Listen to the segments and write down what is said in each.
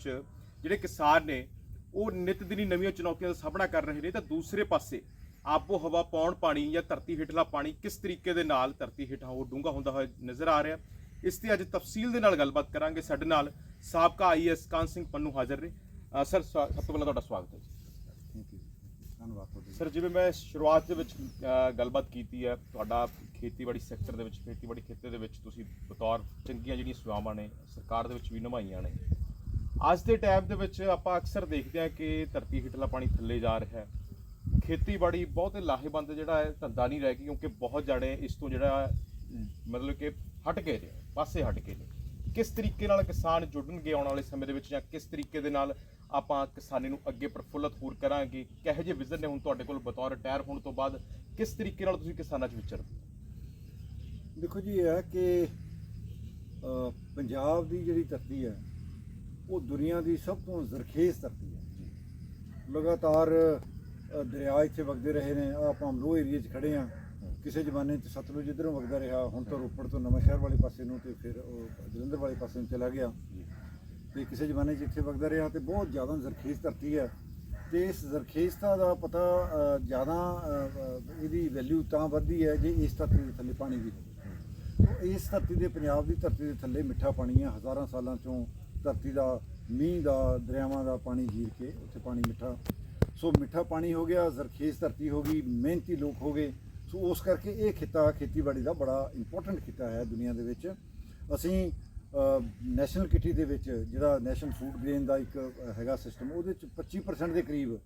ਵਿੱਚ ਜਿਹੜੇ ਕਿਸਾਨ ਨੇ ਉਹ ਨਿਤ ਦਿਨੀ ਨਵੀਆਂ ਚੁਣੌਤੀਆਂ ਦਾ ਸਾਹਮਣਾ ਕਰ ਰਹੇ ਨੇ ਤਾਂ ਦੂਸਰੇ ਪਾਸੇ ਆਪੋ ਹਵਾ ਪੌਣ ਪਾਣੀ ਜਾਂ ਧਰਤੀ ਹੇਠਲਾ ਪਾਣੀ ਕਿਸ ਤਰੀਕੇ ਦੇ ਨਾਲ ਧਰਤੀ ਹੇਠਾਂ ਉਹ ਡੂੰਘਾ ਹੁੰਦਾ ਹੋਇਆ ਨਜ਼ਰ ਆ ਰਿਹਾ। ਇਸ ਤੇ ਅੱਜ ਤਫਸੀਲ ਦੇ ਨਾਲ ਗੱਲਬਾਤ ਕਰਾਂਗੇ। ਸਾਡੇ ਨਾਲ ਸਾਬਕਾ ਆਈਐਸ ਕਾਨ ਸਿੰਘ ਪੰਨੂ ਹਾਜ਼ਰ ਨੇ। ਸਰ ਸਭ ਤੋਂ ਪਹਿਲਾਂ ਤੁਹਾਡਾ ਸਵਾਗਤ ਹੈ ਜੀ। ਥੈਂਕ ਯੂ ਧੰਨਵਾਦ ਤੁਹਾਡਾ ਸਰ ਜਿਵੇਂ ਮੈਂ ਸ਼ੁਰੂਆਤ ਦੇ ਵਿੱਚ ਗੱਲਬਾਤ ਕੀਤੀ ਹੈ ਤੁਹਾਡਾ ਖੇਤੀਬਾੜੀ ਸੈਕਟਰ ਦੇ ਵਿੱਚ ਖੇਤੀਬਾੜੀ ਖੇਤੇ ਦੇ ਵਿੱਚ ਤੁਸੀਂ ਬਤੌਰ ਚੰਗੀਆਂ ਜਿਹੜੀਆਂ ਸੇਵਾਵਾਂ ਨੇ ਸਰਕਾਰ ਦੇ ਵਿੱਚ ਵੀ ਨਿਭਾਈਆਂ ਨੇ ਅੱਜ ਦੇ ਟਾਈਮ ਦੇ ਵਿੱਚ ਆਪਾਂ ਅਕਸਰ ਦੇਖਦੇ ਹਾਂ ਕਿ ਧਰਤੀ ਹੇਠਲਾ ਪਾਣੀ ਥੱਲੇ ਜਾ ਰਿਹਾ ਹੈ। ਖੇਤੀਬਾੜੀ ਬਹੁਤ ਲਾਹੇਵੰਦ ਜਿਹੜਾ ਹੈ, ਧੰਦਾ ਨਹੀਂ ਰਹਿ ਗਿਆ ਕਿਉਂਕਿ ਬਹੁਤ ਜਾਣੇ ਇਸ ਤੋਂ ਜਿਹੜਾ ਮਤਲਬ ਕਿ ਹਟ ਗਏ ਨੇ, ਪਾਸੇ ਹਟ ਗਏ ਨੇ। ਕਿਸ ਤਰੀਕੇ ਨਾਲ ਕਿਸਾਨ ਜੁੜਨਗੇ ਆਉਣ ਵਾਲੇ ਸਮੇਂ ਦੇ ਵਿੱਚ ਜਾਂ ਕਿਸ ਤਰੀਕੇ ਦੇ ਨਾਲ ਆਪਾਂ ਕਿਸਾਨੀ ਨੂੰ ਅੱਗੇ ਪ੍ਰਫੁੱਲਤ ਹੋਰ ਕਰਾਂਗੇ? ਕਿਹੋ ਜਿਹੇ ਵਿਜ਼ਨ ਨੇ ਹੁਣ ਤੁਹਾਡੇ ਕੋਲ? ਬਤੌਰ ਰਿਟਾਇਰ ਹੋਣ ਤੋਂ ਬਾਅਦ ਕਿਸ ਤਰੀਕੇ ਨਾਲ ਤੁਸੀਂ ਕਿਸਾਨਾਂ 'ਚ ਵਿਚਰਦੇ ਦੇਖੋ ਜੀ, ਇਹ ਹੈ ਕਿ ਪੰਜਾਬ ਦੀ ਜਿਹੜੀ ਧਰਤੀ ਹੈ ਉਹ ਦੁਨੀਆ ਦੀ ਸਭ ਤੋਂ ਜ਼ਰਖੇਜ਼ ਧਰਤੀ ਹੈ। ਲਗਾਤਾਰ ਦਰਿਆ ਇੱਥੇ ਵਗਦੇ ਰਹੇ ਨੇ, ਆਹ ਆਪਾਂ ਅਮਲੋ ਏਰੀਏ 'ਚ ਖੜੇ ਆ ਕਿਸੇ ਜ਼ਮਾਨੇ 'ਚ ਸਤਲੁਜ ਇਧਰੋਂ ਵਗਦਾ ਰਿਹਾ, ਹੁਣ ਤਾਂ ਰੋਪੜ ਤੋਂ ਨਵਾਂ ਸ਼ਹਿਰ ਵਾਲੇ ਪਾਸੇ ਨੂੰ ਤੇ ਫਿਰ ਉਹ ਜਲੰਧਰ ਵਾਲੇ ਪਾਸੇ ਨੂੰ ਚਲਾ ਗਿਆ। ਤੇ ਕਿਸੇ ਜ਼ਮਾਨੇ 'ਚ ਇੱਥੇ ਵਗਦਾ ਰਿਹਾ ਤੇ ਬਹੁਤ ਜ਼ਿਆਦਾ ਜ਼ਰਖੇਜ਼ ਧਰਤੀ ਹੈ। ਤੇ ਇਸ ਜ਼ਰਖੇਜ਼ਤਾ ਦਾ ਪਤਾ ਜ਼ਿਆਦਾ ਇਹਦੀ ਵੈਲਿਊ ਤਾਂ ਵੱਧਦੀ ਹੈ ਜੇ ਇਸ ਧਰਤੀ ਦੇ ਥੱਲੇ ਪਾਣੀ ਵੀ ਹੋਵੇ। ਇਸ ਧਰਤੀ ਦੇ ਪੰਜਾਬ ਦੀ ਧਰਤੀ ਦੇ ਥੱਲੇ ਮਿੱਠਾ ਪਾਣੀ ਹੈ, ਹਜ਼ਾਰਾਂ ਸਾਲਾਂ ਚੋਂ ਧਰਤੀ ਦਾ, ਮੀਂਹ ਦਾ, ਦਰਿਆਵਾਂ ਦਾ ਪਾਣੀ ਜੀਰ ਕੇ ਉੱਥੇ ਪਾਣੀ ਮਿੱਠਾ। ਸੋ ਮਿੱਠਾ ਪਾਣੀ ਹੋ ਗਿਆ, ਜ਼ਰਖੇਜ਼ ਧਰਤੀ ਹੋ ਗਈ, ਮਿਹਨਤੀ ਲੋਕ ਹੋ ਗਏ। ਸੋ ਉਸ ਕਰਕੇ ਇਹ ਖਿੱਤਾ ਖੇਤੀਬਾੜੀ ਦਾ ਬੜਾ ਇੰਪੋਰਟੈਂਟ ਖਿੱਤਾ ਹੈ ਦੁਨੀਆ ਦੇ ਵਿੱਚ। ਅਸੀਂ ਨੈਸ਼ਨਲ ਕਿੱਟੀ ਦੇ ਵਿੱਚ ਜਿਹੜਾ ਨੈਸ਼ਨਲ ਫੂਡ ਗ੍ਰੇਨ ਦਾ ਇੱਕ ਹੈਗਾ ਸਿਸਟਮ ਉਹਦੇ ਚ 25% ਦੇ ਕਰੀਬ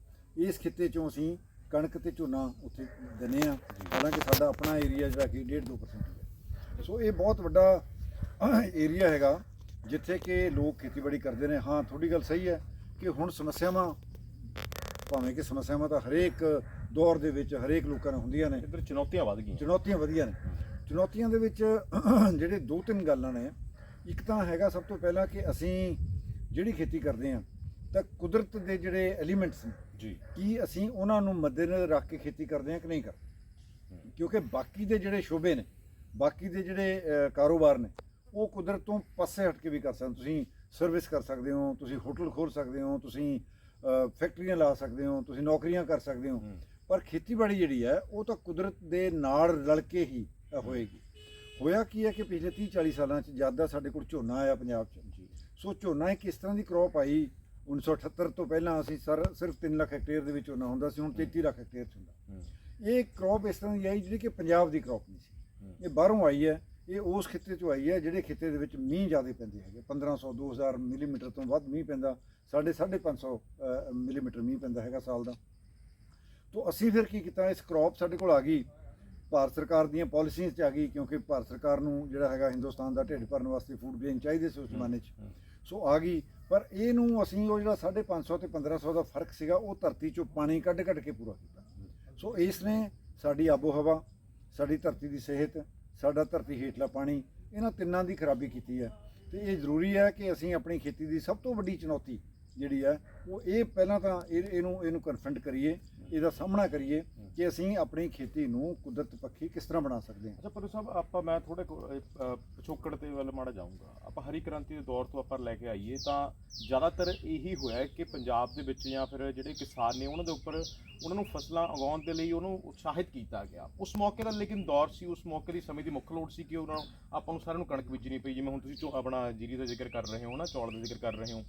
ਇਸ ਖਿੱਤੇ ਚੋਂ ਅਸੀਂ ਕਣਕ ਤੇ ਝੋਨਾ ਉੱਥੇ ਦਿੰਦੇ ਆ ਹਾਲਾਂਕਿ ਸਾਡਾ ਆਪਣਾ ਏਰੀਆ ਜਿਹੜਾ ਕਿ 1.5-2% ਹੈ। ਸੋ ਇਹ ਬਹੁਤ ਵੱਡਾ ਏਰੀਆ ਹੈਗਾ। ਜਿੱਥੇ ਕਿ ਲੋਕ ਖੇਤੀਬਾੜੀ ਕਰਦੇ ਨੇ ਹਾਂ ਥੋੜੀ ਗੱਲ ਸਹੀ ਹੈ ਕਿ ਹੁਣ ਸਮੱਸਿਆਵਾਂ ਭਾਵੇਂ ਕਿ ਸਮੱਸਿਆਵਾਂ ਤਾਂ ਹਰੇਕ ਦੌਰ ਦੇ ਵਿੱਚ ਹਰੇਕ ਲੋਕਾਂ ਨੂੰ ਹੁੰਦੀਆਂ ਨੇ। ਇੱਧਰ ਚੁਣੌਤੀਆਂ ਵੱਧ ਗਈਆਂ। ਚੁਣੌਤੀਆਂ ਵਧੀਆ ਨੇ। ਚੁਣੌਤੀਆਂ ਦੇ ਵਿੱਚ ਜਿਹੜੇ ਦੋ ਤਿੰਨ ਗੱਲਾਂ ਨੇ ਇੱਕ ਤਾਂ ਹੈਗਾ ਸਭ ਤੋਂ ਪਹਿਲਾਂ ਕਿ ਅਸੀਂ ਜਿਹੜੀ ਖੇਤੀ ਕਰਦੇ ਹਾਂ ਤਾਂ ਕੁਦਰਤ ਦੇ ਜਿਹੜੇ ਐਲੀਮੈਂਟਸ ਨੇ ਜੀ। ਕੀ ਅਸੀਂ ਉਹਨਾਂ ਨੂੰ ਮੱਦੇਨਜ਼ਰ ਰੱਖ ਕੇ ਖੇਤੀ ਕਰਦੇ ਹਾਂ ਕਿ ਨਹੀਂ ਕਰਦੇ? ਕਿਉਂਕਿ ਬਾਕੀ ਦੇ ਜਿਹੜੇ ਸ਼ੋਬੇ ਨੇ ਬਾਕੀ ਦੇ ਜਿਹੜੇ ਕਾਰੋਬਾਰ ਨੇ ਉਹ ਕੁਦਰਤ ਤੋਂ ਪਾਸੇ ਹਟ ਕੇ ਵੀ ਕਰ ਸਕਦੇ ਤੁਸੀਂ ਸਰਵਿਸ ਕਰ ਸਕਦੇ ਹੋ ਤੁਸੀਂ ਹੋਟਲ ਖੋਲ ਸਕਦੇ ਹੋ ਤੁਸੀਂ ਫੈਕਟਰੀਆਂ ਲਾ ਸਕਦੇ ਹੋ ਤੁਸੀਂ ਨੌਕਰੀਆਂ ਕਰ ਸਕਦੇ ਹੋ। ਪਰ ਖੇਤੀਬਾੜੀ ਜਿਹੜੀ ਹੈ ਉਹ ਤਾਂ ਕੁਦਰਤ ਦੇ ਨਾਲ ਰਲ ਕੇ ਹੀ ਹੋਏਗੀ। ਹੋਇਆ ਕੀ ਹੈ ਕਿ ਪਿਛਲੇ 30 40 ਸਾਲਾਂ ਚ ਜ਼ਿਆਦਾ ਸਾਡੇ ਕੋਲ ਝੋਨਾ ਆਇਆ ਪੰਜਾਬ ਚ। ਜੀ। ਸੋ ਝੋਨਾ ਇੱਕ ਇਸ ਤਰ੍ਹਾਂ ਦੀ ਕ੍ਰੌਪ ਆਈ 1978 ਤੋਂ ਪਹਿਲਾਂ ਅਸੀਂ ਸਰ ਸਿਰਫ 3 ਲੱਖ ਹੈਕਟੇਅਰ ਦੇ ਵਿੱਚ ਝੋਨਾ ਹੁੰਦਾ ਸੀ ਹੁਣ 33 ਲੱਖ ਹੈਕਟੇਅਰ ਚ ਹੁੰਦਾ। ਇਹ ਕ੍ਰੌਪ ਇਸ ਤਰ੍ਹਾਂ ਦੀ ਆਈ ਜਿਹੜੀ ਕਿ ਪੰਜਾਬ ਦੀ ਕ੍ਰੌਪ ਨਹੀਂ। ਸੀ। ਇਹ ਬਾਹਰੋਂ ਆਈ ਹੈ ਇਹ ਉਸ ਖਿੱਤੇ ਚੋਂ ਆਈ ਹੈ ਜਿਹੜੇ ਖਿੱਤੇ ਦੇ ਵਿੱਚ ਮੀਂਹ ਜ਼ਿਆਦਾ ਪੈਂਦੇ ਹੈਗੇ। 1500 2000 ਮਿਲੀਮੀਟਰ ਤੋਂ ਵੱਧ ਮੀਂਹ ਪੈਂਦਾ। ਸਾਡੇ 550 ਮਿਲੀਮੀਟਰ ਮੀਂਹ ਪੈਂਦਾ ਹੈਗਾ ਸਾਲ ਦਾ। ਤੋਂ ਅਸੀਂ ਫਿਰ ਕੀ ਕੀਤਾ? ਇਸ ਕ੍ਰੌਪ ਸਾਡੇ ਕੋਲ ਆ ਗਈ। ਭਾਰਤ ਸਰਕਾਰ ਦੀਆਂ ਪਾਲਿਸੀਆਂ 'ਚ ਆ ਗਈ ਕਿਉਂਕਿ ਭਾਰਤ ਸਰਕਾਰ ਨੂੰ ਜਿਹੜਾ ਹੈਗਾ ਹਿੰਦੁਸਤਾਨ ਦਾ ਢਿੱਡ ਭਰਨ ਵਾਸਤੇ ਫੂਡ ਗ੍ਰੇਨ ਚਾਹੀਦੇ ਸੀ ਉਸ ਜ਼ਮਾਨੇ 'ਚ। ਸੋ ਆ ਗਈ। ਪਰ ਇਹਨੂੰ ਅਸੀਂ ਉਹ ਜਿਹੜਾ 550 ਤੇ 1500 ਦਾ ਫ਼ਰਕ ਸੀਗਾ ਉਹ ਧਰਤੀ 'ਚੋਂ ਪਾਣੀ ਕੱਢ ਕੱਢ ਕੇ ਪੂਰਾ ਕੀਤਾ। ਸੋ ਇਸ ਨੇ ਸਾਡੀ ਆਬੋ ਹਵਾ ਸਾਡੀ ਧਰਤੀ ਦੀ ਸਿਹਤ ਸਾਡਾ ਧਰਤੀ ਹੇਠਲਾ ਪਾਣੀ, ਇਹਨਾਂ ਤਿੰਨਾਂ ਦੀ ਖਰਾਬੀ ਕੀਤੀ ਹੈ। ਤੇ ਇਹ ਜ਼ਰੂਰੀ ਹੈ ਕਿ ਅਸੀਂ ਆਪਣੀ ਖੇਤੀ ਦੀ ਸਭ ਤੋਂ ਵੱਡੀ ਚੁਣੌਤੀ ਜਿਹੜੀ ਹੈ, ਉਹ ਇਹ ਪਹਿਲਾਂ ਤਾਂ ਇਹ- ਇਹਨੂੰ ਇਹਨੂੰ ਕਨਫਰੰਟ ਕਰੀਏ ਇਹਦਾ ਸਾਹਮਣਾ ਕਰੀਏ ਕਿ ਅਸੀਂ ਆਪਣੀ ਖੇਤੀ ਨੂੰ ਕੁਦਰਤ ਪੱਖੀ ਕਿਸ ਤਰ੍ਹਾਂ ਬਣਾ ਸਕਦੇ ਹਾਂ। ਅੱਛਾ ਪਰੂ ਸਾਹਿਬ ਆਪਾਂ ਮੈਂ ਥੋੜੇ ਪਿਛੋਕੜ ਤੇ ਵੱਲ ਮਾੜਾ ਜਾਊਂਗਾ। ਆਪਾਂ ਹਰੀ ਕ੍ਰਾਂਤੀ ਦੇ ਦੌਰ ਤੋਂ ਆਪਾਂ ਲੈ ਕੇ ਆਈਏ ਤਾਂ ਜ਼ਿਆਦਾਤਰ ਇਹੀ ਹੋਇਆ ਕਿ ਪੰਜਾਬ ਦੇ ਵਿੱਚ ਜਾਂ ਫਿਰ ਜਿਹੜੇ ਕਿਸਾਨ ਨੇ ਉਹਨਾਂ ਦੇ ਉੱਪਰ ਉਹਨਾਂ ਨੂੰ ਫਸਲਾਂ ਉਗਾਉਣ ਦੇ ਲਈ ਉਹਨੂੰ ਉਤਸ਼ਾਹਿਤ ਕੀਤਾ ਗਿਆ। ਉਸ ਮੌਕੇ ਦਾ ਲੇਕਿਨ ਦੌਰ ਸੀ ਉਸ ਮੌਕੇ ਦੀ ਸਮੇਂ ਦੀ ਮੁੱਖ ਲੋੜ ਸੀ ਕਿ ਉਹਨਾਂ ਆਪਾਂ ਨੂੰ ਸਾਰਿਆਂ ਨੂੰ ਕਣਕ ਬੀਜਣੀ ਪਈ ਜਿਵੇਂ ਹੁਣ ਤੁਸੀਂ ਆਪਣਾ ਜੀਰੀ ਦਾ ਜ਼ਿਕਰ ਕਰ ਰਹੇ ਹੋ ਨਾ ਚੌਲ ਦਾ ਜ਼ਿਕਰ ਕਰ ਰਹੇ ਹੋ।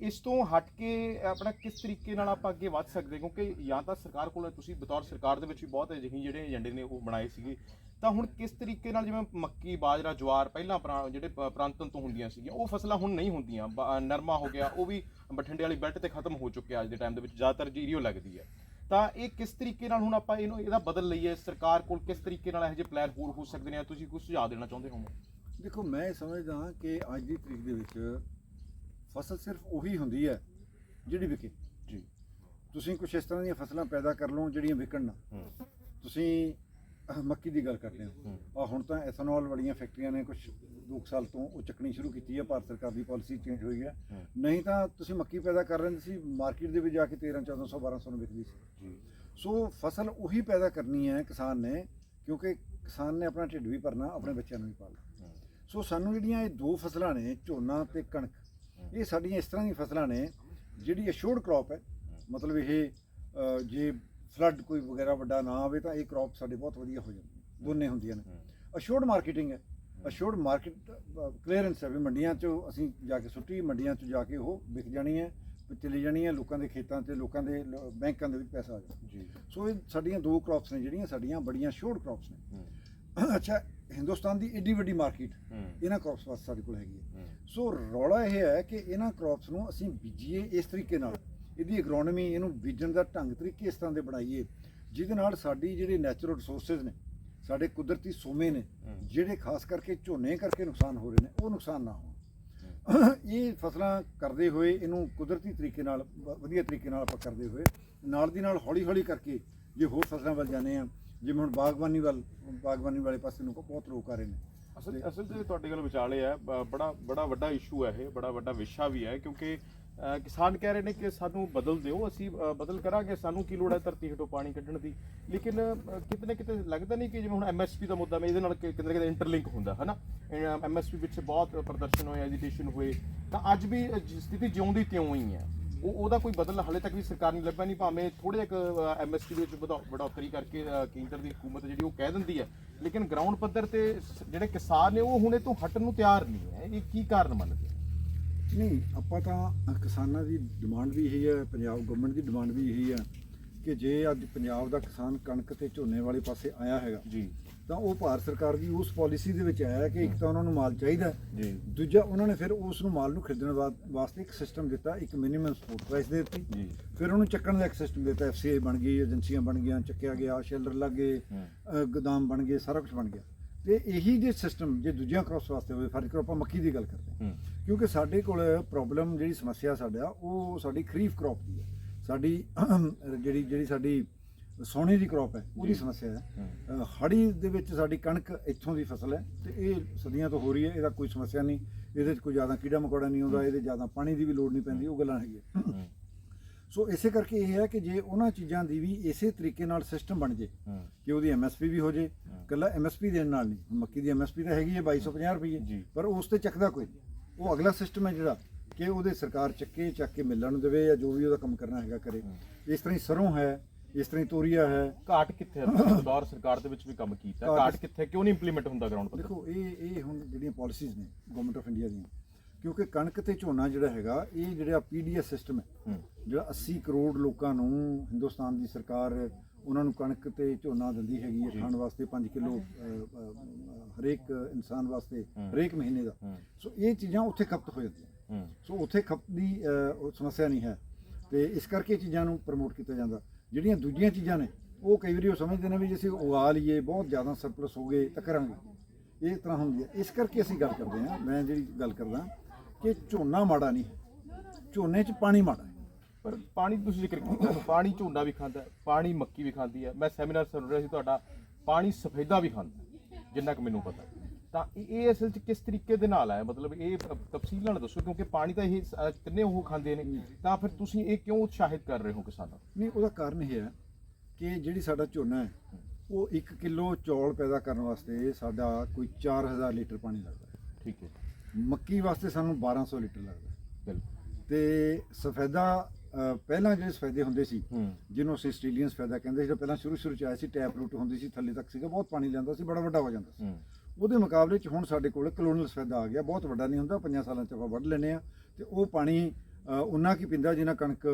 ਇਸ ਤੋਂ ਹਟ ਕੇ ਆਪਣਾ ਕਿਸ ਤਰੀਕੇ ਨਾਲ ਆਪਾਂ ਅੱਗੇ ਵੱਧ ਸਕਦੇ ਕਿਉਂਕਿ ਜਾਂ ਤਾਂ ਸਰਕਾਰ ਕੋਲ ਤੁਸੀਂ ਬਤੌਰ ਸਰਕਾਰ ਦੇ ਵਿੱਚ ਵੀ ਬਹੁਤ ਅਜਿਹੇ ਜਿਹੜੇ ਏਜੰਡੇ ਨੇ ਉਹ ਬਣਾਏ ਸੀਗੇ। ਤਾਂ ਹੁਣ ਕਿਸ ਤਰੀਕੇ ਨਾਲ ਜਿਵੇਂ ਮੱਕੀ, ਬਾਜਰਾ, ਜਵਾਰ ਪਹਿਲਾਂ ਜਿਹੜੇ ਪ੍ਰਾਂਤਨ ਤੋਂ ਹੁੰਦੀਆਂ ਸੀਗੀਆਂ, ਉਹ ਫਸਲਾਂ ਹੁਣ ਨਹੀਂ ਹੁੰਦੀਆਂ। ਬ- ਨਰਮਾ ਹੋ ਗਿਆ, ਉਹ ਵੀ ਬਠਿੰਡੇ ਵਾਲੀ ਬੈਲਟ ਤੇ ਖਤਮ ਹੋ ਚੁੱਕਿਆ ਅੱਜ ਦੇ ਟਾਈਮ ਦੇ ਵਿੱਚ, ਜ਼ਿਆਦਾਤਰ ਜੀਰੀਓ ਲੱਗਦੀ ਹੈ। ਤਾਂ ਇਹ ਕਿਸ ਤਰੀਕੇ ਨਾਲ ਹੁਣ ਆਪਾਂ ਇਹਨੂੰ, ਇਹਦਾ ਬਦਲ ਲਈਏ? ਸਰਕਾਰ ਕੋਲ ਕਿਸ ਤਰੀਕੇ ਨਾਲ ਇਹੋ ਜਿਹੇ ਪਲਾਨ ਹੋਰ ਹੋ ਸਕਦੇ ਨੇ? ਤੁਸੀਂ ਕੁਝ ਸੁਝਾਅ ਦੇਣਾ ਚਾਹੁੰਦੇ ਹੋ ਦੇਖੋ, ਮੈਂ ਇਹ ਸਮਝਦਾ ਕਿ ਅੱਜ ਦੀ ਤਰੀਕ ਦੇ ਵਿੱਚ ਫਸਲ ਸਿਰਫ ਉਹੀ ਹੁੰਦੀ ਹੈ ਜਿਹੜੀ ਵਿਕੇ। ਜੀ। ਤੁਸੀਂ ਕੁਝ ਇਸ ਤਰ੍ਹਾਂ ਦੀਆਂ ਫਸਲਾਂ ਪੈਦਾ ਕਰ ਲਓ ਜਿਹੜੀਆਂ ਵਿਕਣ ਨਾ। ਤੁਸੀਂ ਮੱਕੀ ਦੀ ਗੱਲ ਕਰਦੇ ਹੋ। ਆ ਹੁਣ ਤਾਂ ਐਥਨੋਲ ਵਾਲੀਆਂ ਫੈਕਟਰੀਆਂ ਨੇ ਕੁਝ ਦੋ ਕੁ ਸਾਲ ਤੋਂ ਉਹ ਚੱਕਣੀ ਸ਼ੁਰੂ ਕੀਤੀ ਹੈ। ਭਾਰਤ ਸਰਕਾਰ ਦੀ ਪਾਲਿਸੀ ਚੇਂਜ ਹੋਈ ਹੈ। ਨਹੀਂ ਤਾਂ ਤੁਸੀਂ ਮੱਕੀ ਪੈਦਾ ਕਰ ਰਹੇ ਸੀ। ਮਾਰਕੀਟ ਦੇ ਵਿੱਚ ਜਾ ਕੇ 13 1400 1200 ਨੂੰ ਵਿਕਦੀ ਸੀ। ਸੋ ਫਸਲ ਉਹੀ ਪੈਦਾ ਕਰਨੀ ਹੈ ਕਿਸਾਨ ਨੇ ਕਿਉਂਕਿ ਕਿਸਾਨ ਨੇ ਆਪਣਾ ਢਿੱਡ ਵੀ ਭਰਨਾ ਆਪਣੇ ਬੱਚਿਆਂ ਨੂੰ ਵੀ ਪਾਲਣਾ। ਸੋ ਸਾਨੂੰ ਜਿਹੜੀਆਂ ਇਹ ਦੋ ਫਸਲਾਂ ਨੇ ਝੋਨਾ ਤੇ ਕਣਕ ਇਹ ਸਾਡੀਆਂ ਇਸ ਤਰ੍ਹਾਂ ਦੀਆਂ ਫਸਲਾਂ ਨੇ ਜਿਹੜੀ ਅਸ਼ੋਰਡ ਕ੍ਰੌਪ ਹੈ ਮਤਲਬ ਇਹ ਜੇ ਫਲੱਡ ਕੋਈ ਵਗੈਰਾ ਵੱਡਾ ਨਾ ਆਵੇ ਤਾਂ ਇਹ ਕ੍ਰੌਪ ਸਾਡੇ ਬਹੁਤ ਵਧੀਆ ਹੋ ਜਾਂਦੀ ਦੋਨੇ ਹੁੰਦੀਆਂ ਨੇ। ਅਸ਼ੋਰਡ ਮਾਰਕੀਟਿੰਗ ਹੈ ਅਸ਼ੋਰਡ ਮਾਰਕੀਟ ਕਲੀਅਰੈਂਸ ਹੈ ਵੀ ਮੰਡੀਆਂ 'ਚੋਂ ਅਸੀਂ ਜਾ ਕੇ ਸੁੱਟੀ ਮੰਡੀਆਂ 'ਚ ਜਾ ਕੇ ਉਹ ਵਿਕ ਜਾਣੀ ਹੈ ਤੇ ਚਲੀ ਜਾਣੀ ਹੈ ਲੋਕਾਂ ਦੇ ਖੇਤਾਂ ਤੇ ਲੋਕਾਂ ਦੇ ਬੈਂਕਾਂ ਦੇ ਵਿੱਚ ਪੈਸਾ ਆ ਜਾਣਾ ਜੀ। ਸੋ ਇਹ ਸਾਡੀਆਂ ਦੋ ਕ੍ਰੌਪਸ ਨੇ ਜਿਹੜੀਆਂ ਸਾਡੀਆਂ ਬੜੀਆਂ ਸ਼ੋਰਟ ਕ੍ਰੌਪਸ ਨੇ। ਅੱਛਾ ਹਿੰਦੁਸਤਾਨ ਦੀ ਏਡੀ ਵੱਡੀ ਮਾਰਕੀਟ ਇਹਨਾਂ ਕ੍ਰੌਪਸ ਵਾਸਤੇ ਸਾਡੇ ਕੋਲ ਹੈਗੀ ਹੈ। ਸੋ ਰੌਲਾ ਇਹ ਹੈ ਕਿ ਇਹਨਾਂ ਕ੍ਰੌਪਸ ਨੂੰ ਅਸੀਂ ਬੀਜੀਏ ਇਸ ਤਰੀਕੇ ਨਾਲ। ਇਹਦੀ ਇਕਨੋਮੀ ਇਹਨੂੰ ਬੀਜਣ ਦਾ ਢੰਗ ਤਰੀਕੇ ਇਸ ਤਰ੍ਹਾਂ ਦੇ ਬਣਾਈਏ ਜਿਹਦੇ ਨਾਲ ਸਾਡੀ ਜਿਹੜੇ ਨੈਚੁਰਲ ਰਿਸੋਰਸਸ ਨੇ ਸਾਡੇ ਕੁਦਰਤੀ ਸੋਮੇ ਨੇ। ਜਿਹੜੇ ਖਾਸ ਕਰਕੇ ਝੋਨੇ ਕਰਕੇ ਨੁਕਸਾਨ ਹੋ ਰਹੇ ਨੇ ਉਹ ਨੁਕਸਾਨ ਨਾ ਹੋਣ। ਇਹ ਫਸਲਾਂ ਕਰਦੇ ਹੋਏ ਇਹਨੂੰ ਕੁਦਰਤੀ ਤਰੀਕੇ ਨਾਲ ਵਧੀਆ ਤਰੀਕੇ ਨਾਲ ਆਪਾਂ ਕਰਦੇ ਹੋਏ ਨਾਲ ਦੀ ਨਾਲ ਹੌਲੀ ਹੌਲੀ ਕਰਕੇ ਜੇ ਹੋਰ ਫਸਲਾਂ ਵੱਲ ਜਾਂਦੇ ਆ ਜਿਵੇਂ ਹੁਣ ਬਾਗਬਾਨੀ ਵੱਲ, ਬਾਗਬਾਨੀ ਵਾਲੇ ਪਾਸੇ ਨੂੰ ਬਹੁਤ ਲੋਕ ਆ ਰਹੇ ਨੇ। ਅਸਲ ਅਸਲ ਤੇ ਤੁਹਾਡੇ ਗੱਲ ਵਿਚਾਲੇ ਹੈ ਬੜਾ ਬੜਾ ਵੱਡਾ ਇਸ਼ੂ ਹੈ ਇਹ, ਬੜਾ ਵੱਡਾ ਵਿਸ਼ਾ ਵੀ ਹੈ ਕਿਉਂਕਿ ਕਿਸਾਨ ਕਹਿ ਰਹੇ ਨੇ ਕਿ ਸਾਨੂੰ ਬਦਲ ਦਿਓ, ਅਸੀਂ ਬਦਲ ਕਰਾਂਗੇ, ਸਾਨੂੰ ਕੀ ਲੋੜ ਹੈ ਧਰਤੀ ਹੇਠੋਂ ਪਾਣੀ ਕੱਢਣ ਦੀ। ਲੇਕਿਨ ਕਿਤੇ ਨਾ ਕਿਤੇ ਲੱਗਦਾ ਨਹੀਂ ਕਿ ਜਿਵੇਂ ਹੁਣ ਐਮਐਸਪੀ ਦਾ ਮੁੱਦਾ, ਮੈਂ ਇਹਦੇ ਨਾਲ ਕਿ- ਕਿਤੇ ਨਾ ਕਿਤੇ ਇੰਟਰਲਿੰਕ ਹੁੰਦਾ ਹੈ ਨਾ ਐਮਐਸਪੀ ਵਿੱਚ ਬਹੁਤ ਪ੍ਰਦਰਸ਼ਨ ਹੋਏ ਐਜੀਟੇਸ਼ਨ ਹੋਏ, ਤਾਂ ਅੱਜ ਵੀ ਸਥਿਤੀ ਜਿਉਂਦੀ ਤਿਉਂ ਹੀ ਹੈ ਉਹ ਉਹਦਾ ਕੋਈ ਬਦਲ ਹਾਲੇ ਤੱਕ ਵੀ ਸਰਕਾਰ ਨੇ ਲੱਭਿਆ ਨਹੀਂ ਭਾਵੇਂ ਥੋੜੇ ਇੱਕ ਐਮਐਸਪੀ ਦੇ ਵਿੱਚ ਵਧਾ- ਵਧੋਤਰੀ ਕਰਕੇ ਅ, ਕੇਂਦਰ ਦੀ ਹਕੂਮਤ ਜਿਹੜੀ ਉਹ ਕਹਿ ਦਿੰਦੀ ਹੈ। ਲੇਕਿਨ ਗਰਾਊਂਡ ਪੱਧਰ ਤੇ ਸ- ਜਿਹੜੇ ਕਿਸਾਨ ਨੇ ਉਹ ਹੁਣੇ ਤੋਂ ਹਟਣ ਨੂੰ ਤਿਆਰ ਨਹੀਂ ਹੈ। ਇਹ ਕੀ ਕਾਰਨ ਮੰਨਦੇ ਹੋ? ਨਹੀਂ ਆਪਾਂ ਤਾਂ ਕਿਸਾਨਾਂ ਦੀ ਡਿਮਾਂਡ ਵੀ ਇਹੀ ਹੈ ਪੰਜਾਬ ਗਵਰਨਮੈਂਟ ਦੀ ਡਿਮਾਂਡ ਵੀ ਇਹੀ ਹੈ ਕਿ ਜੇ ਅੱਜ ਪੰਜਾਬ ਦਾ ਕਿਸਾਨ ਕਣਕ ਤੇ ਝੋਨੇ ਵਾਲੇ ਪਾਸੇ ਆਇਆ ਹੈਗਾ ਜੀ। ਤਾਂ ਉਹ ਭਾਰਤ ਸਰਕਾਰ ਦੀ ਉਸ ਪਾਲਿਸੀ ਦੇ ਵਿੱਚ ਆਇਆ ਕਿ ਇੱਕ ਤਾਂ ਉਹਨਾਂ ਨੂੰ ਮਾਲ ਚਾਹੀਦਾ ਜੀ। ਦੂਜਾ ਉਹਨਾਂ ਨੇ ਫਿਰ ਉਸ ਨੂੰ ਮਾਲ ਨੂੰ ਖਰੀਦਣ ਵਾਸਤੇ ਇੱਕ ਸਿਸਟਮ ਦਿੱਤਾ ਇੱਕ ਮਿਨੀਮਮ ਸਪੋਰਟ ਪ੍ਰਾਈਸ ਦੇ ਦਿੱਤੀ। ਜੀ। ਫਿਰ ਉਹਨੂੰ ਚੱਕਣ ਦਾ ਇੱਕ ਸਿਸਟਮ ਦਿੱਤਾ ਐਫਸੀਆਈ ਬਣ ਗਈ ਏਜੰਸੀਆਂ ਬਣ ਗਈਆਂ ਚੱਕਿਆ ਗਿਆ ਸ਼ੈਲਰ ਲੱਗੇ ਹੂੰ। ਗੋਦਾਮ ਬਣ ਗਏ ਸਾਰਾ ਕੁਝ ਬਣ ਗਿਆ। ਤੇ ਇਹੀ ਜੇ ਸਿਸਟਮ ਜੇ ਦੂਜੀਆਂ ਕ੍ਰੌਪਸ ਵਾਸਤੇ ਹੋਵੇ ਫ਼ਰਕ ਕਰੋ ਆਪਾਂ ਮੱਕੀ ਦੀ ਗੱਲ ਕਰਦੇ ਹੂੰ। ਕਿਉਂਕਿ ਸਾਡੇ ਕੋਲ ਪ੍ਰੋਬਲਮ ਜਿਹੜੀ ਸਮੱਸਿਆ ਸਾਡਾ ਉਹ ਸਾਡੀ ਖਰੀਫ ਕ੍ਰੌਪ ਦੀ ਹੈ। ਸਾਡੀ ਜਿਹੜੀ ਜਿਹੜੀ ਸਾਡੀ ਸੋਨੇ ਦੀ ਕ੍ਰੌਪ ਹੈ ਉਹਦੀ। ਸਮੱਸਿਆ ਹੈ। ਹੂੰ। ਹੜੀ ਦੇ ਵਿੱਚ ਸਾਡੀ ਕਣਕ ਇੱਥੋਂ ਦੀ ਫਸਲ ਹੈ ਤੇ ਇਹ ਸਦੀਆਂ ਤੋਂ ਹੋ ਰਹੀ ਹੈ ਇਹਦਾ ਕੋਈ ਸਮੱਸਿਆ ਨਹੀਂ। ਇਹਦੇ 'ਚ ਕੋਈ ਜ਼ਿਆਦਾ ਕੀੜਾ ਮਕੌੜਾ ਨਹੀਂ ਆਉਂਦਾ ਇਹਦੇ ਜ਼ਿਆਦਾ ਪਾਣੀ ਦੀ ਵੀ ਲੋੜ ਨਹੀਂ ਪੈਂਦੀ ਉਹ ਗੱਲਾਂ ਹੈਗੀਆਂ। ਸੋ ਇਸੇ ਕਰਕੇ ਇਹ ਹੈ ਕਿ ਜੇ ਉਹਨਾਂ ਚੀਜ਼ਾਂ ਦੀ ਵੀ ਇਸੇ ਤਰੀਕੇ ਨਾਲ ਸਿਸਟਮ ਬਣ ਜੇ ਕਿ ਉਹਦੀ ਐਮਐਸਪੀ ਵੀ ਹੋ ਜੇ। ਕੱਲਾ ਐਮਐਸਪੀ ਦੇਣ ਨਾਲ ਨਹੀਂ ਹੁਣ ਮੱਕੀ ਦੀ ਐਮਐਸਪੀ ਤਾਂ ਹੈਗੀ ਹੈ 2250 ਰੁਪਏ। ਜੀ। ਪਰ ਉਸ ਤੇ ਚੱਕਦਾ ਕੋਈ ਨਹੀਂ। ਉਹ ਅਗਲਾ ਸਿਸਟਮ ਹੈ ਜਿਹੜਾ ਕਿ ਉਹਦੇ ਸਰਕਾਰ ਚੱਕੇ ਚੱਕ ਕੇ ਮਿਲਣ ਨੂੰ ਦੇਵੇ ਜਾਂ ਜੋ ਵੀ ਉਹਦਾ ਕੰਮ ਕਰਨਾ ਹੈਗਾ ਕਰੇ। ਇਸ ਤਰ੍ਹਾਂ ਹੀ ਸਰੋਂ ਹੈ ਇਸ ਤਰ੍ਹਾਂ ਹੀ ਤੋਰੀਆ ਹੈ। ਘਾਟ ਕਿੱਥੇ ਹੈ? ਦੌਰ ਸਰਕਾਰ ਦੇ ਵਿੱਚ ਵੀ ਕੰਮ ਕੀਤਾ। ਘਾਟ- ਕਿੱਥੇ? ਕਿਉਂ ਨਹੀਂ ਇੰਪਲੀਮੈਂਟ ਹੁੰਦਾ ਗਰਾਊਂਡ ਪੱਧਰ? ਦੇਖੋ ਇਹ ਇਹ ਹੁਣ ਜਿਹੜੀਆਂ ਪਾਲਿਸੀਜ਼ ਨੇ ਗਵਰਨਮੈਂਟ ਆਫ ਇੰਡੀਆ ਦੀਆਂ ਕਿਉਂਕਿ ਕਣਕ ਤੇ ਝੋਨਾ ਜਿਹੜਾ ਹੈਗਾ ਇਹ ਜਿਹੜਾ ਪੀਡੀਐਸ ਸਿਸਟਮ ਹੈ ਜਿਹੜਾ 80 ਕਰੋੜ ਲੋਕਾਂ ਨੂੰ ਹਿੰਦੁਸਤਾਨ ਦੀ ਸਰਕਾਰ ਉਹਨਾਂ ਨੂੰ ਕਣਕ ਤੇ ਝੋਨਾ ਦਿੰਦੀ ਹੈਗੀ ਹੈ। ਖਾਣ ਵਾਸਤੇ 5 ਕਿਲੋ ਹਰੇਕ ਇਨਸਾਨ ਵਾਸਤੇ। ਹਰੇਕ ਮਹੀਨੇ ਦਾ। ਸੋ ਇਹ ਚੀਜ਼ਾਂ ਉੱਥੇ ਖਪਤ ਹੋ ਜਾਂਦੀਆਂ। ਸੋ ਉੱਥੇ ਖਪਤ ਦੀ ਸਮੱਸਿਆ ਨਹੀਂ ਹੈ। ਤੇ ਇਸ ਕਰਕੇ ਚੀਜ਼ਾਂ ਨੂੰ ਪ੍ਰਮੋਟ ਕੀਤਾ ਜਾਂਦਾ। ਜਿਹੜੀਆਂ ਦੂਜੀਆਂ ਚੀਜ਼ਾਂ ਨੇ, ਉਹ ਕਈ ਵਾਰੀ ਉਹ ਸਮਝਦੇ ਨੇ ਵੀ ਜੇ ਅਸੀਂ ਉਗਾ ਲਈਏ, ਬਹੁਤ ਜ਼ਿਆਦਾ ਸਰਪਲਸ ਹੋ ਗਏ ਤਾਂ ਕਰਾਂਗੇ। ਇਸ ਤਰ੍ਹਾਂ ਹੁੰਦੀ ਹੈ। ਇਸ ਕਰਕੇ ਅਸੀਂ ਗੱਲ ਕਰਦੇ ਹਾਂ, ਮੈਂ ਜਿਹੜੀ ਗੱਲ ਕਰਦਾ ਕਿ ਝੋਨਾ ਮਾੜਾ ਨਹੀਂ ਹੈ ਝੋਨੇ 'ਚ ਪਾਣੀ ਮਾੜਾ ਪਰ ਪਾਣੀ ਤੁਸੀਂ ਜ਼ਿਕਰ ਕੀਤਾ ਪਾਣੀ ਝੋਨਾ ਵੀ ਖਾਂਦਾ ਪਾਣੀ ਮੱਕੀ ਵੀ ਖਾਂਦੀ ਹੈ। ਮੈਂ ਸੈਮੀਨਾਰ ਸੁਣ ਰਿਹਾ ਸੀ ਤੁਹਾਡਾ, ਪਾਣੀ ਸਫੈਦਾ ਵੀ ਖਾਂਦਾ ਜਿੰਨਾ ਕਿ ਮੈਨੂੰ ਪਤਾ। ਤਾਂ ਇਹ ਅਸਲ 'ਚ ਕਿਸ ਤਰੀਕੇ ਦੇ ਨਾਲ ਹੈ ਮਤਲਬ ਇਹ ਤਫਸੀਲ ਨਾਲ ਦੱਸੋ ਕਿਉਂਕਿ ਪਾਣੀ ਤਾਂ ਇਹ ਸ- ਤਿੰਨੇ ਉਹ ਖਾਂਦੇ ਨੇ। ਤਾਂ ਫਿਰ ਤੁਸੀਂ ਇਹ ਕਿਉਂ ਉਤਸ਼ਾਹਿਤ ਕਰ ਰਹੇ ਹੋ ਕਿਸਾਨਾਂ ਨੂੰ? ਨਹੀਂ ਉਹਦਾ ਕਾਰਨ ਇਹ ਹੈ ਕਿ ਜਿਹੜੀ ਸਾਡਾ ਝੋਨਾ ਹੈ ਉਹ 1 ਕਿਲੋ ਚੌਲ ਪੈਦਾ ਕਰਨ ਵਾਸਤੇ ਸਾਡਾ ਕੋਈ 4000 ਲੀਟਰ ਪਾਣੀ ਲੱਗਦਾ ਹੈ। ਠੀਕ ਹੈ। ਮੱਕੀ ਵਾਸਤੇ ਸਾਨੂੰ 1200 ਲੀਟਰ ਲੱਗਦਾ ਹੈ। ਬਿਲਕੁਲ। ਤੇ ਸਫੈਦਾ ਅ, ਪਹਿਲਾਂ ਜਿਹੜੇ ਸਫੈਦੇ ਹੁੰਦੇ ਸੀ ਹੂੰ। ਜਿਹਨੂੰ ਅਸੀਂ ਆਸਟ੍ਰੇਲੀਅਨ ਸਫੈਦਾ ਕਹਿੰਦੇ ਸੀ ਜਿਹੜਾ ਪਹਿਲਾਂ ਸ਼ੁਰੂ ਸ਼ੁਰੂ ਚ ਆਇਆ ਸੀ ਟੈਪ ਰੂਟ ਹੁੰਦੀ ਸੀ ਥੱਲੇ ਤੱਕ ਸੀਗਾ ਬਹੁਤ ਪਾਣੀ ਲੈਂਦਾ ਸੀ ਬੜਾ ਵੱਡਾ ਹੋ ਜਾਂਦਾ ਸੀ। ਹੂੰ। ਉਹਦੇ ਮੁਕਾਬਲੇ ਚ ਹੁਣ ਸਾਡੇ ਕੋਲ ਕਲੋਨੀਅਲ ਸਫੈਦਾ ਆ ਗਿਆ ਬਹੁਤ ਵੱਡਾ ਨਹੀਂ ਹੁੰਦਾ ਪੰਜਾਂ ਸਾਲਾਂ ਚ ਆਪਾਂ ਵੱਢ ਲੈਨੇ ਆ ਤੇ ਉਹ ਪਾਣੀ ਉਨਾ ਕੀ ਪਿੰਦਾ ਜਿੰਨਾ ਕਣਕ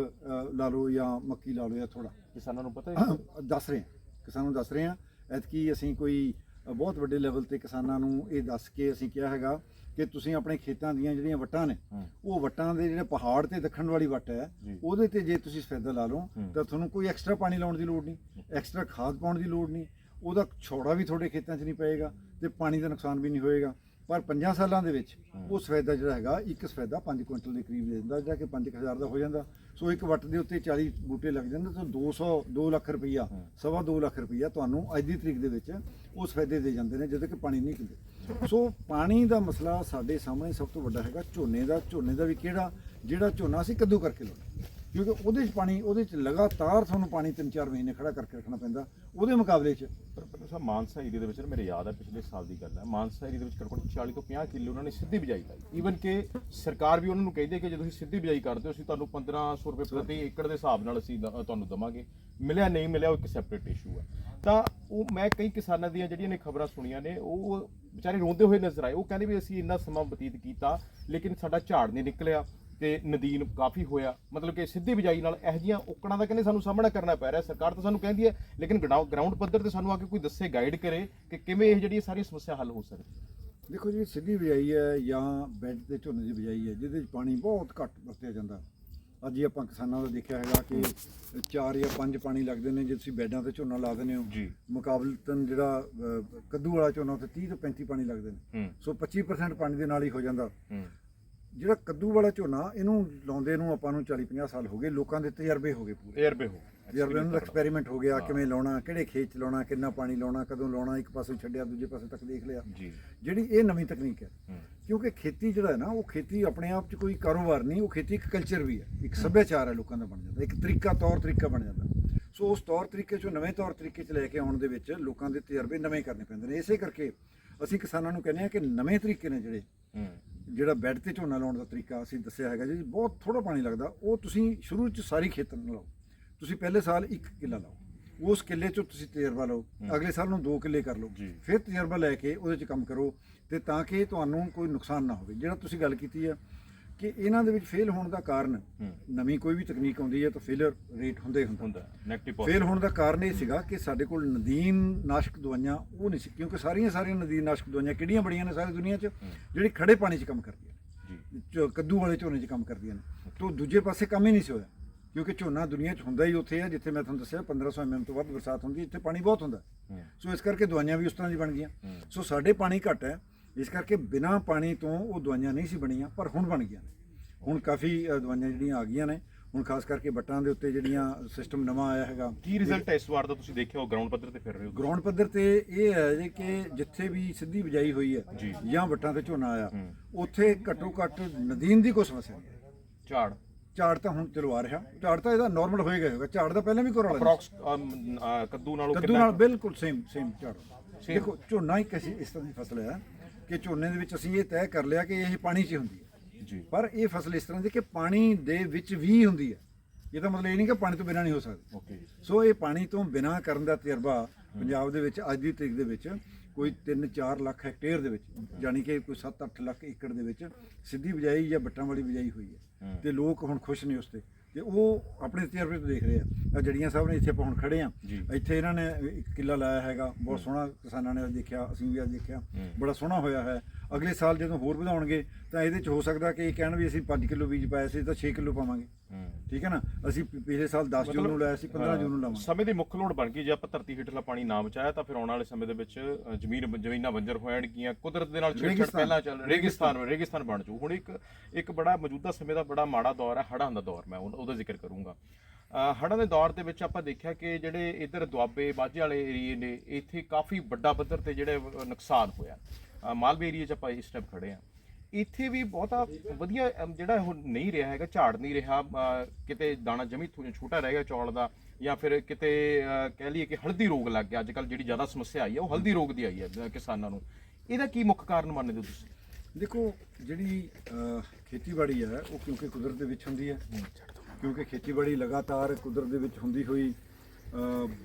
ਲਾ ਲਓ ਜਾਂ ਮੱਕੀ ਲਾ ਲਓ ਜਾਂ ਥੋੜਾ ਕਿਸਾਨਾਂ ਨੂੰ ਪਤਾ ਹੈ? ਦੱਸ ਰਹੇ ਹਾਂ ਕਿਸਾਨਾਂ ਨੂੰ ਦੱਸ ਰਹੇ ਹਾਂ। ਐਤਕੀ ਅਸੀਂ ਕੋਈ ਬਹੁਤ ਵੱਡੇ ਲੈਵਲ ਤੇ ਕਿਸਾਨਾਂ ਨੂੰ ਇਹ ਦੱਸ ਕੇ ਅਸੀਂ ਕਿਹਾ ਹੈਗਾ ਕਿ ਤੁਸੀਂ ਆਪਣੇ ਖੇਤਾਂ ਦੀਆਂ ਜਿਹੜੀਆਂ ਵੱਟਾਂ ਨੇ ਉਹ ਵੱਟਾਂ ਦੇ ਜਿਹੜੇ ਪਹਾੜ ਤੇ ਦੱਖਣ ਵਾਲੀ ਵੱਟ ਹੈ। ਉਹਦੇ ਤੇ ਜੇ ਤੁਸੀਂ ਸਫੈਦਾ ਲਾ ਲਓ। ਤਾਂ ਤੁਹਾਨੂੰ ਕੋਈ ਐਕਸਟਰਾ ਪਾਣੀ ਲਾਉਣ ਦੀ ਲੋੜ ਨਹੀਂ ਐਕਸਟਰਾ ਖਾਦ ਪਾਉਣ ਦੀ ਲੋੜ ਨਹੀਂ। ਉਹਦਾ ਛੋੜਾ ਵੀ ਤੁਹਾਡੇ ਖੇਤਾਂ 'ਚ ਨਹੀਂ ਪਏਗਾ ਤੇ ਪਾਣੀ ਦਾ ਨੁਕਸਾਨ ਵੀ ਨਹੀਂ ਹੋਏਗਾ। ਪਰ 5 ਸਾਲਾਂ ਦੇ ਵਿੱਚ ਉਹ ਸਫੈਦਾ ਜਿਹੜਾ ਹੈਗਾ ਇੱਕ ਸਫੈਦਾ 5 ਕੁਇੰਟਲ ਦੇ ਕਰੀਬ ਦੇ ਦਿੰਦਾ ਜਾਂ ਕਿ 5000 ਦਾ ਹੋ ਜਾਂਦਾ। ਸੋ ਇੱਕ ਵੱਟ ਦੇ ਉੱਤੇ 40 ਬੂਟੇ ਲੱਗ ਜਾਂਦੇ ਤਾਂ 200 2 ਲੱਖ ਰੁਪਈਆ। ਸਵਾ 2 ਲੱਖ ਰੁਪਈਆ ਤੁਹਾਨੂੰ ਅੱਜ ਦੀ ਤਰੀਕ ਦੇ ਵਿੱਚ ਉਹ ਸਫੈਦੇ ਦੇ ਜਾਂਦੇ ਨੇ ਜਦੋਂ ਕਿ ਪਾਣੀ ਨਹੀਂ ਪੀਂਦੇ। ਸੋ ਪਾਣੀ ਦਾ ਮਸਲਾ ਸਾਡੇ ਸਾਹਮਣੇ ਸਭ ਤੋਂ ਵੱਡਾ ਹੈਗਾ ਝੋਨੇ ਦਾ। ਝੋਨੇ ਦਾ ਵੀ ਕਿਹੜਾ? ਜਿਹੜਾ ਝੋਨਾ ਅਸੀਂ ਕੱਦੂ ਕਰਕੇ ਲਾਉਂਦੇ ਕਿਉਂਕਿ ਉਹਦੇ 'ਚ ਪਾਣੀ ਉਹਦੇ 'ਚ ਲਗਾਤਾਰ ਤੁਹਾਨੂੰ ਪਾਣੀ 3-4 ਮਹੀਨੇ ਖੜਾ ਕਰਕੇ ਰੱਖਣਾ ਪੈਂਦਾ ਉਹਦੇ ਮੁਕਾਬਲੇ 'ਚ। ਪਰ ਸਾਹਿਬ ਮਾਨਸਾ ਏਰੀਆ ਦੇ ਵਿੱਚ ਨਾ ਮੇਰੇ ਯਾਦ ਹੈ ਪਿਛਲੇ ਸਾਲ ਦੀ ਗੱਲ ਹੈ ਮਾਨਸਾ ਏਰੀਆ ਦੇ ਵਿੱਚ ਘੱਟੋ ਘੱਟ 40 ਤੋਂ 50 ਕਿੱਲੇ ਉਹਨਾਂ ਨੇ ਸਿੱਧੀ ਬਿਜਾਈ ਲਾਈ ਈਵਨ ਕਿ ਸਰਕਾਰ ਵੀ ਉਹਨਾਂ ਨੂੰ ਕਹਿੰਦੀ ਹੈ ਕਿ ਜੇ ਤੁਸੀਂ ਸਿੱਧੀ ਬਿਜਾਈ ਕਰਦੇ ਹੋ ਅਸੀਂ ਤੁਹਾਨੂੰ 1500 ਰੁਪਏ ਪ੍ਰਤੀ ਏਕੜ ਦੇ ਹਿਸਾਬ ਨਾਲ ਅਸੀਂ ਤੁਹਾਨੂੰ ਦਵਾਂਗੇ। ਮਿਲਿਆ ਨਹੀਂ ਮਿਲਿਆ ਉਹ ਇੱਕ ਸੈਪਰੇਟ ਇਸ਼ੂ ਹੈ ਤਾਂ ਉਹ ਮੈਂ ਕਈ ਕਿਸਾਨਾਂ ਦੀਆਂ ਜਿਹੜੀਆਂ ਨੇ ਖਬਰਾਂ ਸੁਣੀਆਂ ਨੇ ਉਹ ਵਿਚਾਰੇ ਰੋਂਦੇ ਹੋਏ ਨਜ਼ਰ ਆਏ। ਉਹ ਕਹਿੰਦੇ ਵੀ ਅਸੀਂ ਇੰਨਾ ਸਮਾਂ ਬਤੀਤ ਕੀਤਾ ਲੇਕਿਨ ਸਾਡਾ ਝਾੜ ਨਹੀਂ ਨਿਕਲਿਆ। ਤੇ ਨਦੀਨ ਕਾਫੀ ਹੋਇਆ। ਮਤਲਬ ਕਿ ਸਿੱਧੀ ਬਿਜਾਈ ਨਾਲ ਇਹੋ ਜਿਹੀਆਂ ਔਕੜਾਂ ਦਾ ਕਹਿੰਦੇ ਸਾਨੂੰ ਸਾਹਮਣਾ ਕਰਨਾ ਪੈ ਰਿਹਾ। ਸਰਕਾਰ ਤਾਂ ਸਾਨੂੰ ਕਹਿੰਦੀ ਹੈ ਲੇਕਿਨ ਗਰਾਊਂਡ ਪੱਧਰ ਤੇ ਸਾਨੂੰ ਆ ਕੇ ਕੋਈ ਦੱਸੇ ਗਾਈਡ ਕਰੇ ਕਿ ਕਿਵੇਂ ਇਹ ਜਿਹੜੀ ਸਾਰੀ ਸਮੱਸਿਆ ਹੱਲ ਹੋ ਸਕਦੀ ਦੇਖੋ ਜੀ ਸਿੱਧੀ ਬਿਜਾਈ ਹੈ ਜਾਂ ਬੈੱਡ ਤੇ ਝੋਨੇ ਦੀ ਬਿਜਾਈ ਹੈ ਜਿਹਦੇ 'ਚ ਪਾਣੀ ਬਹੁਤ ਘੱਟ ਵਰਤਿਆ ਜਾਂਦਾ। ਅੱਜ ਹੀ ਆਪਾਂ ਕਿਸਾਨਾਂ ਦਾ ਦੇਖਿਆ ਹੈਗਾ ਕਿ 4 ਜਾਂ 5 ਪਾਣੀ ਲੱਗਦੇ ਨੇ ਜੇ ਤੁਸੀਂ ਬੈੱਡਾਂ ਤੇ ਝੋਨਾ ਲਾ ਦਿੰਦੇ ਹੋ। ਜੀ। ਮੁਕਾਬਲਤਨ ਜਿਹੜਾ ਕੱਦੂ ਵਾਲਾ ਝੋਨਾ ਉੱਤੇ 30 ਤੋਂ 35 ਪਾਣੀ ਲੱਗਦੇ ਨੇ। ਸੋ 25% ਪਾਣੀ ਦੇ ਨਾਲ ਹੀ ਹੋ ਜਾਂਦਾ। ਜਿਹੜਾ ਕੱਦੂ ਵਾਲਾ ਝੋਨਾ ਇਹਨੂੰ ਲਾਉਂਦੇ ਨੂੰ ਆਪਾਂ ਨੂੰ 40 50 ਸਾਲ ਹੋ ਗਏ ਲੋਕਾਂ ਦੇ ਤਜਰਬੇ ਹੋ ਗਏ ਪੂਰੇ। 에ਅਰ ਬੇ ਹੋ ਤਜਰਬੇ ਨੂੰ ਐਕਸਪੈਰੀਮੈਂਟ ਹੋ ਗਿਆ ਕਿਵੇਂ ਲਾਉਣਾ ਕਿਹੜੇ ਖੇਤ ਚ ਲਾਉਣਾ ਕਿੰਨਾ ਪਾਣੀ ਲਾਉਣਾ ਕਦੋਂ ਲਾਉਣਾ ਇੱਕ ਪਾਸੇ ਛੱਡਿਆ ਦੂਜੇ ਪਾਸੇ ਤੱਕ ਦੇਖ ਲਿਆ। ਜੀ। ਜਿਹੜੀ ਇਹ ਨਵੀਂ ਤਕਨੀਕ ਹੈ ਕਿਉਂਕਿ ਖੇਤੀ ਜਿਹੜਾ ਹੈ ਨਾ ਉਹ ਖੇਤੀ ਆਪਣੇ ਆਪ 'ਚ ਕੋਈ ਕਾਰੋਬਾਰ ਨਹੀਂ ਉਹ ਖੇਤੀ ਇੱਕ ਕਲਚਰ ਵੀ ਹੈ ਇੱਕ ਸੱਭਿਆਚਾਰ ਹੈ ਲੋਕਾਂ ਦਾ ਬਣ ਜਾਂਦਾ ਇੱਕ ਤਰੀਕਾ ਤੌਰ ਤਰੀਕਾ ਬਣ ਜਾਂਦਾ। ਸੋ ਉਸ ਤੌਰ ਤਰੀਕੇ 'ਚੋਂ ਨਵੇਂ ਤੌਰ ਤਰੀਕੇ 'ਚ ਲੈ ਕੇ ਆਉਣ ਦੇ ਵਿੱਚ ਲੋਕਾਂ ਦੇ ਤਜਰਬੇ ਨਵੇਂ ਕਰਨੇ ਪੈਂਦੇ ਨੇ। ਇਸੇ ਕਰਕੇ ਅਸੀਂ ਕਿਸਾਨਾਂ ਨੂੰ ਕਹਿੰਦੇ ਆ ਕਿ ਨਵੇਂ ਤਰੀਕੇ ਨੇ ਜਿਹੜੇ ਜਿਹੜਾ ਬੈੱਡ ਤੇ ਝੋਨਾ ਲਾਉਣ ਦਾ ਤਰੀਕਾ ਅਸੀਂ ਦੱਸਿਆ ਹੈਗਾ ਜੀ ਬਹੁਤ ਥੋੜਾ ਪਾਣੀ ਲੱਗਦਾ ਉਹ ਤੁਸੀਂ ਸ਼ੁਰੂ 'ਚ ਸਾਰੀ ਖੇਤ ਨੂੰ ਲਾਓ। ਤੁਸੀਂ ਪਹਿਲੇ ਸਾਲ ਇੱਕ ਕਿੱਲਾ ਲਾਓ ਉਸ ਕਿੱਲੇ 'ਚੋਂ ਤੁਸੀਂ ਤਜਰਬਾ ਲਓ ਅਗਲੇ ਸਾਲ ਨੂੰ ਦੋ ਕਿੱਲੇ ਕਰ ਲਓ। ਫਿਰ ਤਜਰਬਾ ਲੈ ਕੇ ਉਹਦੇ 'ਚ ਕੰਮ ਕਰੋ ਤੇ ਤਾਂ ਕਿ ਤੁਹਾਨੂੰ ਕੋਈ ਨੁਕਸਾਨ ਨਾ ਹੋਵੇ। ਜਿਹੜਾ ਤੁਸੀਂ ਗੱਲ ਕੀਤੀ ਹੈ ਕਿ ਇਹਨਾਂ ਦੇ ਵਿੱਚ ਫੇਲ ਹੋਣ ਦਾ ਕਾਰਨ ਨਵੀਂ ਕੋਈ ਵੀ ਤਕਨੀਕ ਆਉਂਦੀ ਹੈ ਤਾਂ ਫੇਲਰ ਰੇਟ ਹੁੰਦੇ ਹੁੰਦਾ ਨੈਗੇਟਿਵ ਫੇਲ ਹੋਣ ਦਾ ਕਾਰਨ ਇਹ ਸੀਗਾ ਕਿ ਸਾਡੇ ਕੋਲ ਨਦੀਨ ਨਾਸ਼ਕ ਦਵਾਈਆਂ ਉਹ ਨਹੀਂ ਸੀ ਕਿਉਂਕਿ ਸਾਰੀਆਂ ਸਾਰੀਆਂ ਨਦੀਨ ਨਾਸ਼ਕ ਦਵਾਈਆਂ ਕਿਹੜੀਆਂ ਬੜੀਆਂ ਨੇ ਸਾਰੀ ਦੁਨੀਆ 'ਚ ਜਿਹੜੀ ਖੜੇ ਪਾਣੀ 'ਚ ਕੰਮ ਕਰਦੀਆਂ ਜੀ। ਕੱਦੂ ਵਾਲੇ ਝੋਨੇ 'ਚ ਕੰਮ ਕਰਦੀਆਂ ਨੇ। ਤੋਂ ਦੂਜੇ ਪਾਸੇ ਕੰਮ ਹੀ ਨਹੀਂ ਸੀ ਹੋਇਆ ਕਿਉਂਕਿ ਝੋਨਾ ਦੁਨੀਆ 'ਚ ਹੁੰਦਾ ਹੀ ਉੱਥੇ ਹੈ ਜਿੱਥੇ ਮੈਂ ਤੁਹਾਨੂੰ ਦੱਸਿਆ 1500 ਐਮਐਮ ਤੋਂ ਵੱਧ ਬਰਸਾਤ ਹੁੰਦੀ ਹੈ ਇੱਥੇ ਪਾਣੀ ਬਹੁਤ ਹੁੰਦਾ। ਸੋ ਇਸ ਕਰਕੇ ਦਵਾਈਆਂ ਵੀ ਉਸ ਤਰ੍ਹਾਂ ਦੀ ਬਣ ਗਈਆਂ। ਸੋ ਸਾਡੇ ਪਾਣੀ ਘੱਟ ਹੈ ਇਸ ਕਰਕੇ ਬਿਨਾ ਪਾਣੀ ਤੋਂ ਉਹ ਦਵਾਈਆਂ ਨਹੀਂ ਸੀ ਬਣੀਆਂ ਪਰ ਹੁਣ ਬਣ ਗਈਆਂ ਨੇ। ਹੁਣ ਕਾਫੀ ਦਵਾਈਆਂ ਜਿਹੜੀਆਂ ਆ ਗਈਆਂ ਨੇ ਹੁਣ ਖਾਸ ਕਰਕੇ ਬੱਟਾਂ ਦੇ ਉੱਤੇ ਜਿਹੜੀਆਂ ਸਿਸਟਮ ਨਵਾਂ ਆਇਆ ਹੈਗਾ। ਕੀ ਰਿਜ਼ਲਟ ਹੈ ਇਸ ਵਾਰ ਦਾ ਤੁਸੀਂ ਦੇਖਿਆ ਹੋ ਗਰਾਊਂਡ ਪੱਧਰ ਤੇ ਫਿਰ ਰਹੇ ਹੋ ਗਰਾਊਂਡ ਪੱਧਰ ਤੇ ਇਹ ਹੈ ਜੀ ਕਿ ਜਿੱਥੇ ਵੀ ਸਿੱਧੀ ਬਿਜਾਈ ਹੋਈ ਹੈ ਜੀ। ਵੱਟਾਂ ਤੇ ਝੋਨਾ ਆਇਆ ਹੂੰ। ਉੱਥੇ ਘੱਟੋ ਘੱਟ ਨਦੀਨ ਦੀ ਕੋਈ ਸਮੱਸਿਆ ਨਹੀਂ ਹੈ। ਝਾੜ? ਝਾੜ ਤਾਂ ਹੁਣ ਚਲੋ ਆ ਰਿਹਾ। ਝਾੜ ਤਾਂ ਇਹਦਾ ਨਾਰਮਲ ਹੋਏਗਾ ਹੋਏਗਾ। ਝਾੜ ਦਾ ਪਹਿਲਾਂ ਵੀ ਕੋਈ ਰੌਲਾ ਨਹੀਂ ਅਪਰੋਕਸ ਕੱਦੂ ਨਾਲੋਂ ਕੱਦੂ ਨਾਲ ਬਿਲਕੁਲ ਸੇਮ ਸੇਮ ਝਾੜ। ਦੇਖੋ ਝੋਨਾ ਇੱਕ ਐਸੀ ਇਸ ਤਰ੍ਹਾਂ ਦੀ ਫਸਲ ਹੈ ਕਿ ਝੋਨੇ ਦੇ ਵਿੱਚ ਅਸੀਂ ਇਹ ਤੈਅ ਕਰ ਲਿਆ ਕਿ ਇਹ ਪਾਣੀ 'ਚ ਹੁੰਦੀ ਹੈ। ਜੀ। ਪਰ ਇਹ ਫਸਲ ਇਸ ਤਰ੍ਹਾਂ ਦੀ ਕਿ ਪਾਣੀ ਦੇ ਵਿੱਚ ਵੀ ਹੁੰਦੀ ਹੈ। ਇਹਦਾ ਮਤਲਬ ਇਹ ਨਹੀਂ ਕਿ ਪਾਣੀ ਤੋਂ ਬਿਨਾਂ ਨਹੀਂ ਹੋ ਸਕਦੀ। ਓਕੇ ਸੋ ਇਹ ਪਾਣੀ ਤੋਂ ਬਿਨਾਂ ਕਰਨ ਦਾ ਤਜਰਬਾ ਪੰਜਾਬ ਦੇ ਵਿੱਚ ਅੱਜ ਦੀ ਤਰੀਕ ਦੇ ਵਿੱਚ ਕੋਈ 3-4 ਲੱਖ ਹੈਕਟੇਅਰ ਦੇ ਵਿੱਚ ਯਾਨੀ ਕਿ ਕੋਈ 7-8 ਲੱਖ ਏਕੜ ਦੇ ਵਿੱਚ ਸਿੱਧੀ ਬਿਜਾਈ ਜਾਂ ਬੱਟਾਂ ਵਾਲੀ ਬਿਜਾਈ ਹੋਈ ਹੈ। ਹੂੰ। ਤੇ ਲੋਕ ਹੁਣ ਖੁਸ਼ ਨੇ ਉਸ ਤੇ। ਤੇ ਉਹ ਆਪਣੇ ਤਜਰਬੇ ਤੋਂ ਦੇਖ ਰਹੇ ਆ। ਜੜੀਆਂ ਸਾਹਿਬ ਨੇ ਇੱਥੇ ਆਪਾਂ ਹੁਣ ਖੜੇ ਆ। ਇੱਥੇ ਇਹਨਾਂ ਨੇ ਇੱਕ ਕਿੱਲਾ ਲਾਇਆ ਹੈਗਾ। ਬਹੁਤ ਸੋਹਣਾ ਕਿਸਾਨਾਂ ਨੇ ਅੱਜ ਦੇਖਿਆ ਅਸੀਂ ਵੀ ਅੱਜ ਦੇਖਿਆ। ਬੜਾ ਸੋਹਣਾ ਹੋਇਆ ਹੈ। ਅਗਲੇ ਸਾਲ ਜਦੋਂ ਹੋਰ ਵਧਾਉਣਗੇ ਤਾਂ ਇਹਦੇ ਚ ਹੋ ਸਕਦਾ ਕਿ ਇਹ ਕਹਿਣ ਵੀ ਅਸੀਂ 5 ਕਿਲੋ ਬੀਜ ਪਾਇਆ ਸੀ ਤਾਂ 6 ਕਿਲੋ ਪਾਵਾਂਗੇ। ਠੀਕ ਹੈ ਨਾ? ਅਸੀਂ ਪਿਛਲੇ ਸਾਲ 10 ਜੂਨ ਨੂੰ ਲਾਇਆ ਸੀ 15 ਜੂਨ ਨੂੰ ਲਾਵਾਂਗੇ। ਸਮੇਂ ਦੀ ਮੁੱਖ ਲੋੜ ਬਣ ਗਈ। ਜੇ ਆਪਾਂ ਧਰਤੀ ਹੇਠਲਾ ਪਾਣੀ ਨਾ ਬਚਾਇਆ ਤਾਂ ਫਿਰ ਆਉਣ ਵਾਲੇ ਸਮੇਂ ਦੇ ਵਿੱਚ ਜ਼ਮੀਨ ਜ਼ਮੀਨਾਂ ਬੰਜਰ ਹੋ ਜਾਣਗੀਆਂ। ਕੁਦਰਤ ਦੇ ਨਾਲ ਛੇੜਛਾੜ। ਪਹਿਲਾਂ ਚੱਲ ਰੇਗਿਸਤਾਨ ਰੇਗਿਸਤਾਨ। ਬਣ ਜੂ। ਹੁਣ ਇੱਕ ਇੱਕ ਬੜਾ ਮੌਜੂਦਾ ਸਮੇਂ ਦਾ ਬੜਾ ਮਾੜਾ ਦੌਰ ਹੈ ਹੜ੍ਹਾਂ ਦਾ ਦੌਰ। ਮੈਂ ਉਹ- ਉਹਦਾ ਜ਼ਿਕਰ ਕਰੂੰਗਾ। ਹੜ੍ਹਾਂ ਦੇ ਦੌਰ ਦੇ ਵਿੱਚ ਆਪਾਂ ਦੇਖਿਆ ਕਿ ਜਿਹੜੇ ਇਧਰ ਦੁਆਬੇ ਮਾਝੇ ਵਾਲੇ ਏਰੀਏ ਨੇ ਇੱਥੇ ਕਾਫੀ ਵੱਡਾ ਪੱਧਰ ਤੇ ਜਿਹੜੇ ਨੁਕਸਾਨ ਹੋਇਆ। ਅ, ਮਾਲਵੇ ਏਰੀਏ 'ਚ ਆਪਾਂ ਇਸ ਟਾਈਮ ਖੜੇ ਆ ਇੱਥੇ ਵੀ ਬਹੁਤਾ ਵਧੀਆ ਅਮ, ਜਿਹੜਾ ਉਹ ਨਹੀਂ ਰਿਹਾ ਹੈਗਾ ਝਾੜ ਨਹੀਂ ਰਿਹਾ ਅ, ਕਿਤੇ ਦਾਣਾ ਜਮੀ ਥੋ- ਛੋਟਾ ਰਹਿ ਗਿਆ ਚੌਲ ਦਾ ਜਾਂ ਫਿਰ ਕਿਤੇ ਅ, ਕਹਿ ਲਈਏ ਕਿ ਹਲਦੀ ਰੋਗ ਲੱਗ ਗਿਆ। ਅੱਜ ਕੱਲ ਜਿਹੜੀ ਜ਼ਿਆਦਾ ਸਮੱਸਿਆ ਆਈ ਹੈ ਉਹ ਹਲਦੀ ਰੋਗ ਦੀ ਆਈ ਹੈ ਅ, ਕਿਸਾਨਾਂ ਨੂੰ। ਇਹਦਾ ਕੀ ਮੁੱਖ ਕਾਰਨ ਮੰਨਦੇ ਹੋ ਤੁਸੀਂ? ਦੇਖੋ ਜਿਹੜੀ ਅਹ, ਖੇਤੀਬਾੜੀ ਹੈ ਉਹ ਕਿਉਂਕਿ ਕੁਦਰਤ ਦੇ ਵਿੱਚ ਹੁੰਦੀ ਹੈ ਕਿਉਂਕਿ ਖੇਤੀਬਾੜੀ ਲਗਾਤਾਰ ਕੁਦਰਤ ਦੇ ਵਿੱਚ ਹੁੰਦੀ ਹੋਈ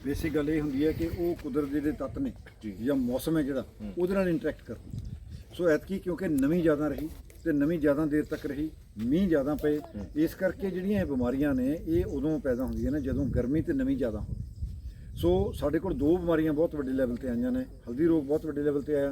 ਬੇਸਿਕ ਗੱਲ ਇਹ ਹੁੰਦੀ ਹੈ ਕਿ ਉਹ ਕੁਦਰਤ ਦੇ ਜਿਹੜੇ ਤੱਤ ਨੇ ਜੀ। ਮੌਸਮ ਹੈ ਜਿਹੜਾ ਉਹਦੇ ਨਾਲ ਇੰਟਰੈਕਟ ਕਰਦੀ ਸੋ ਐਤਕੀ ਕਿਉਂਕਿ ਨਵੀਂ ਜ਼ਿਆਦਾ ਰਹੀ ਤੇ ਨਵੀਂ ਜ਼ਿਆਦਾ ਦੇਰ ਤੱਕ ਰਹੀ ਮੀਂਹ ਜ਼ਿਆਦਾ ਪਏ ਇਸ ਕਰਕੇ ਜਿਹੜੀਆਂ ਇਹ ਬਿਮਾਰੀਆਂ ਨੇ ਇਹ ਉਦੋਂ ਪੈਦਾ ਹੁੰਦੀਆਂ ਨੇ ਜਦੋਂ ਗਰਮੀ ਤੇ ਨਵੀਂ ਜ਼ਿਆਦਾ ਹੋਵੇ ਸੋ ਸਾਡੇ ਕੋਲ ਦੋ ਬਿਮਾਰੀਆਂ ਬਹੁਤ ਵੱਡੇ ਲੈਵਲ ਤੇ ਆਈਆਂ ਨੇ ਹਲਦੀ ਰੋਗ ਬਹੁਤ ਵੱਡੇ ਲੈਵਲ ਤੇ ਆਇਆ।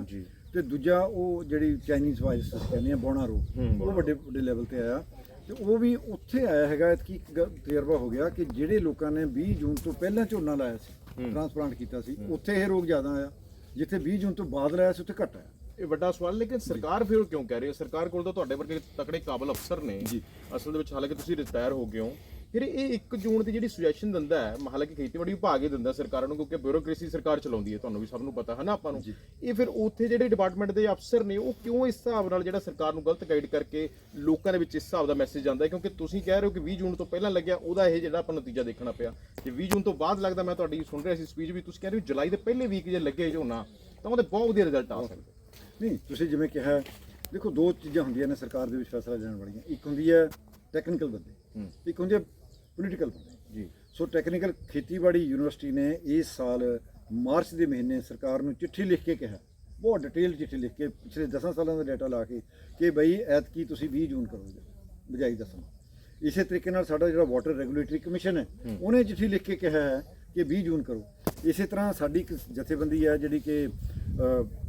ਤੇ ਦੂਜਾ ਉਹ ਜਿਹੜੀ ਚਾਈਨੀਜ਼ ਵਾਇਰਸ ਕਹਿੰਦੇ ਆ ਬੋਣਾ ਰੋਗ ਉਹ ਵੱਡੇ ਵੱਡੇ ਲੈਵਲ ਤੇ ਆਇਆ। ਤੇ ਉਹ ਵੀ ਉੱਥੇ ਆਇਆ ਹੈਗਾ ਕਿ ਇੱਕ ਗ- ਤਜਰਬਾ ਹੋ ਗਿਆ ਕਿ ਜਿਹੜੇ ਲੋਕਾਂ ਨੇ 20 ਜੂਨ ਤੋਂ ਪਹਿਲਾਂ ਝੋਨਾ ਲਾਇਆ ਸੀ ਟ੍ਰਾਂਸਪਲਾਂਟ ਕੀਤਾ ਸੀ ਉੱਥੇ ਇਹ ਰੋਗ ਜ਼ਿਆਦਾ ਆਇਆ। ਜਿੱਥੇ 20 ਜੂਨ ਤੋਂ ਬਾਅਦ ਲਾਇਆ ਸੀ ਉੱਥੇ ਘੱਟ ਆਇਆ। ਇਹ ਵੱਡਾ ਸਵਾਲ ਲੇਕਿਨ ਸਰਕਾਰ ਫਿਰ ਕਿਉਂ ਕਹਿ ਰਹੀ ਹੈ? ਸਰਕਾਰ ਕੋਲ ਤਾਂ ਤੁਹਾਡੇ ਵਰਗੇ ਤਕੜੇ ਕਾਬਲ ਅਫਸਰ ਨੇ। ਜੀ। ਅਸਲ ਦੇ ਵਿੱਚ ਹਾਲਾਂਕਿ ਤੁਸੀਂ ਰਿਟਾਇਰ ਹੋ ਗਏ ਹੋ। ਫਿਰ ਇਹ 1 ਜੂਨ ਦੀ ਜਿਹੜੀ ਸੁਜੈਸ਼ਨ ਦਿੰਦਾ ਹੈ ਹਾਲਾਂਕਿ ਖੇਤੀਬਾੜੀ ਵਿਭਾਗ ਹੀ ਦਿੰਦਾ ਸਰਕਾਰਾਂ ਨੂੰ ਕਿਉਂਕਿ ਬਿਊਰੋਕ੍ਰੇਸੀ ਸਰਕਾਰ ਚਲਾਉਂਦੀ ਹੈ ਤੁਹਾਨੂੰ ਵੀ ਸਭ ਨੂੰ ਪਤਾ ਹੈ ਨਾ ਆਪਾਂ ਨੂੰ? ਇਹ ਫਿਰ ਉੱਥੇ ਜਿਹੜੇ ਡਿਪਾਰਟਮੈਂਟ ਦੇ ਅਫਸਰ ਨੇ ਉਹ ਕਿਉਂ ਇਸ ਹਿਸਾਬ ਨਾਲ ਜਿਹੜਾ ਸਰਕਾਰ ਨੂੰ ਗਲਤ ਗਾਈਡ ਕਰਕੇ ਲੋਕਾਂ ਦੇ ਵਿੱਚ ਇਸ ਹਿਸਾਬ ਦਾ ਮੈਸੇਜ ਜਾਂਦਾ ਹੈ? ਕਿਉਂਕਿ ਤੁਸੀਂ ਕਹਿ ਰਹੇ ਹੋ ਕਿ 20 ਜੂਨ ਤੋਂ ਪਹਿਲਾਂ ਲੱਗਿਆ ਉਹਦਾ ਇਹ ਜਿਹੜਾ ਆਪਾਂ ਨਤੀਜਾ ਦੇਖਣਾ ਪਿਆ। ਤੇ 20 ਜੂਨ ਤੋਂ ਬਾਅਦ ਲੱਗਦਾ ਮੈਂ ਤੁਹਾਡੀ ਸੁਣ ਰਿਹਾ ਸੀ ਸਪੀਚ ਵੀ ਤੁਸੀਂ ਕਹਿ ਰਹੇ ਹੋ ਜੁਲਾਈ ਦੇ ਪਹਿਲੇ ਵੀਕ ਜੇ ਲੱਗੇ ਝੋਨਾ ਤਾਂ ਉਹਦੇ ਬਹੁਤ ਵਧੀਆ ਰਿਜ਼ਲਟ ਆ ਸਕਦੇ। ਨਹੀਂ ਤੁਸੀਂ ਜਿਵੇਂ ਕਿਹਾ ਦੇਖੋ ਦੋ ਚੀਜ਼ਾਂ ਹੁੰਦੀਆਂ ਨੇ ਸਰਕਾਰ ਦੇ ਵਿੱਚ ਫੈਸਲਾ ਲੈਣ ਵਾਲੀਆਂ। ਇੱਕ ਹੁੰਦੀ ਹੈ ਟੈਕਨੀਕਲ ਬੰਦੇ। ਇੱਕ ਹੁੰਦੀ ਹੈ ਪੋਲੀਟੀਕਲ ਬੰਦੇ ਜੀ। ਸੋ ਟੈਕਨੀਕਲ ਖੇਤੀਬਾੜੀ ਯੂਨੀਵਰਸਿਟੀ ਨੇ ਇਸ ਸਾਲ ਮਾਰਚ ਦੇ ਮਹੀਨੇ ਸਰਕਾਰ ਨੂੰ ਚਿੱਠੀ ਲਿਖ ਕੇ ਕਿਹਾ। ਬਹੁਤ ਡਿਟੇਲ ਚਿੱਠੀ ਲਿਖ ਕੇ ਪਿਛਲੇ 10 ਸਾਲਾਂ ਦਾ ਡਾਟਾ ਲਾ ਕੇ ਕਿ ਬਈ ਐਤਕੀ ਤੁਸੀਂ 20 ਜੂਨ ਕਰੋਗੇ ਬਜਾਈ ਦਸੰਬਰ ਇਸੇ ਤਰੀਕੇ ਨਾਲ ਸਾਡਾ ਜਿਹੜਾ ਵਾਟਰ ਰੈਗੂਲੇਟਰੀ ਕਮਿਸ਼ਨ ਹੈ ਉਹਨੇ ਚਿੱਠੀ ਲਿਖ ਕੇ ਕਿਹਾ ਹੈ ਕਿ 20 ਜੂਨ ਕਰੋ। ਇਸੇ ਤਰ੍ਹਾਂ ਸਾਡੀ ਇੱਕ ਜਥੇਬੰਦੀ ਹੈ ਜਿਹੜੀ ਕਿ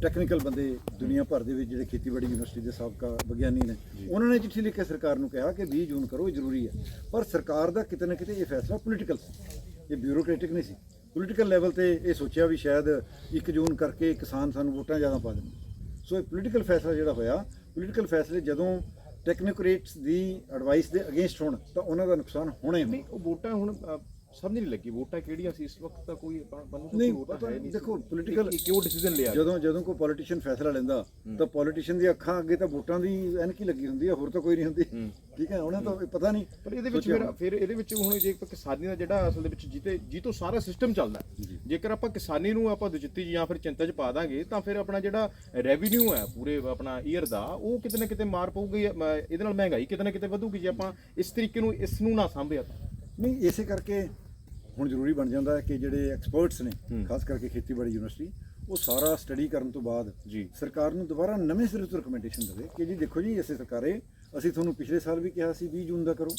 ਟੈਕਨੀਕਲ ਬੰਦੇ ਦੁਨੀਆ ਭਰ ਦੇ ਵਿੱਚ ਜਿਹੜੇ ਖੇਤੀਬਾੜੀ ਯੂਨੀਵਰਸਿਟੀ ਦੇ ਸਾਬਕਾ ਵਿਗਿਆਨੀ ਨੇ ਉਹਨਾਂ ਨੇ ਚਿੱਠੀ ਲਿਖ ਕੇ ਸਰਕਾਰ ਨੂੰ ਕਿਹਾ ਕਿ 20 ਜੂਨ ਕਰੋ ਇਹ ਜ਼ਰੂਰੀ ਹੈ। ਪਰ ਸਰਕਾਰ ਦਾ ਕਿਤੇ ਨਾ ਕਿਤੇ ਇਹ ਫੈਸਲਾ ਪੋਲੀਟੀਕਲ ਸੀ। ਇਹ ਬਿਊਰੋਕ੍ਰੈਟਿਕ ਨਹੀਂ ਸੀ। ਪੋਲੀਟੀਕਲ ਲੈਵਲ ਤੇ ਇਹ ਸੋਚਿਆ ਵੀ ਸ਼ਾਇਦ 1 ਜੂਨ ਕਰਕੇ ਕਿਸਾਨ ਸਾਨੂੰ ਵੋਟਾਂ ਜ਼ਿਆਦਾ ਪਾ ਦੇਣਗੇ ਸੋ ਇਹ ਪੋਲੀਟੀਕਲ ਫੈਸਲਾ ਜਿਹੜਾ ਹੋਇਆ ਪੋਲੀਟੀਕਲ ਫੈਸਲੇ ਜਦੋਂ ਟੈਕਨੋਕ੍ਰੇਟਸ ਦੀ ਐਡਵਾਈਸ ਦੇ ਅਗੇਂਸਟ ਹੋਣ ਤਾਂ ਉਹਨਾਂ ਦਾ ਨੁਕਸਾਨ ਹੋਣਾ ਹੀ ਹੋਣਾ। ਉਹ ਵੋਟਾਂ ਹੁਣ ਸਮਝ ਨਹੀਂ ਲੱਗੀ ਵੋਟਾਂ ਕਿਹੜੀਆਂ ਸੀ? ਇਸ ਵਕਤ ਤਾਂ ਕੋਈ ਮੈਨੂੰ ਨਹੀਂ, ਪਤਾ ਨਹੀਂ ਦੇਖੋ, ਇਹ ਕਿਉਂ ਡਿਸੀਜਨ ਲਿਆ? ਜਦੋਂ ਜਦੋਂ ਕੋਈ ਪੋਲੀਟੀਸ਼ੀਅਨ ਫੈਸਲਾ ਲੈਂਦਾ ਤਾਂ ਪੋਲੀਟੀਸ਼ੀਅਨ ਦੀ ਅੱਖਾਂ ਅੱਗੇ ਤਾਂ ਵੋਟਾਂ ਦੀ ਐਨਕ ਲੱਗੀ ਹੁੰਦੀ ਹੈ ਹੋਰ ਤਾਂ ਕੋਈ ਨਹੀਂ ਹੁੰਦੀ। ਠੀਕ ਹੈ ਉਹਨਾਂ ਤਾਂ ਪਤਾ ਨਹੀਂ ਪਰ ਇਹਦੇ ਵਿੱਚ ਫਿਰ ਫਿਰ ਇਹਦੇ ਵਿੱਚ ਹੁਣ ਜੇ ਕਿਸਾਨੀ ਦਾ ਜਿਹੜਾ ਅਸਲ ਦੇ ਵਿੱਚ ਜਿੱਤੇ ਜਿੱਤੋਂ ਸਾਰਾ ਸਿਸਟਮ ਚੱਲਦਾ। ਜੇਕਰ ਆਪਾਂ ਕਿਸਾਨੀ ਨੂੰ ਆਪਾਂ ਦੁਚਿੱਤੀ ਜਾਂ ਫਿਰ ਚਿੰਤਾ 'ਚ ਪਾ ਦਾਂਗੇ ਤਾਂ ਫਿਰ ਆਪਣਾ ਜਿਹੜਾ ਰੈਵਨਿਊ ਹੈ ਪੂਰੇ ਆਪਣਾ ਈਅਰ ਦਾ ਉਹ ਕਿਤੇ ਨਾ ਕਿਤੇ ਮਾਰ ਪਊਗੀ ਇਹਦੇ ਨਾਲ ਮਹਿੰਗਾਈ ਕਿਤੇ ਨਾ ਕਿਤੇ ਵਧੂਗੀ ਜੇ ਆਪਾਂ ਇਸ ਤਰੀਕੇ ਨੂੰ ਇਸ ਨੂੰ ਨਾ ਸਾਂਭਿਆ ਤਾਂ। ਨਹੀਂ ਇਸੇ ਕਰਕੇ ਹੁਣ ਜ਼ਰੂਰੀ ਬਣ ਜਾਂਦਾ ਹੈ ਕਿ ਜਿਹੜੇ ਐਕਸਪਰਟਸ ਨੇ। ਖਾਸ ਕਰਕੇ ਖੇਤੀਬਾੜੀ ਯੂਨੀਵਰਸਿਟੀ ਉਹ ਸਾਰਾ ਸਟੱਡੀ ਕਰਨ ਤੋਂ ਬਾਅਦ ਜੀ। ਸਰਕਾਰ ਨੂੰ ਦੁਬਾਰਾ ਨਵੇਂ ਸਿਰੇ ਤੋਂ ਰეკਮੈਂਡੇਸ਼ਨ ਦੇਵੇ ਕਿ ਜੀ ਦੇਖੋ ਜੀ ਅਸੀਂ ਸਰਕਾਰੇ ਅਸੀਂ ਤੁਹਾਨੂੰ ਪਿਛਲੇ ਸਾਲ ਵੀ ਕਿਹਾ ਸੀ 20 ਜੂਨ ਦਾ ਕਰੋ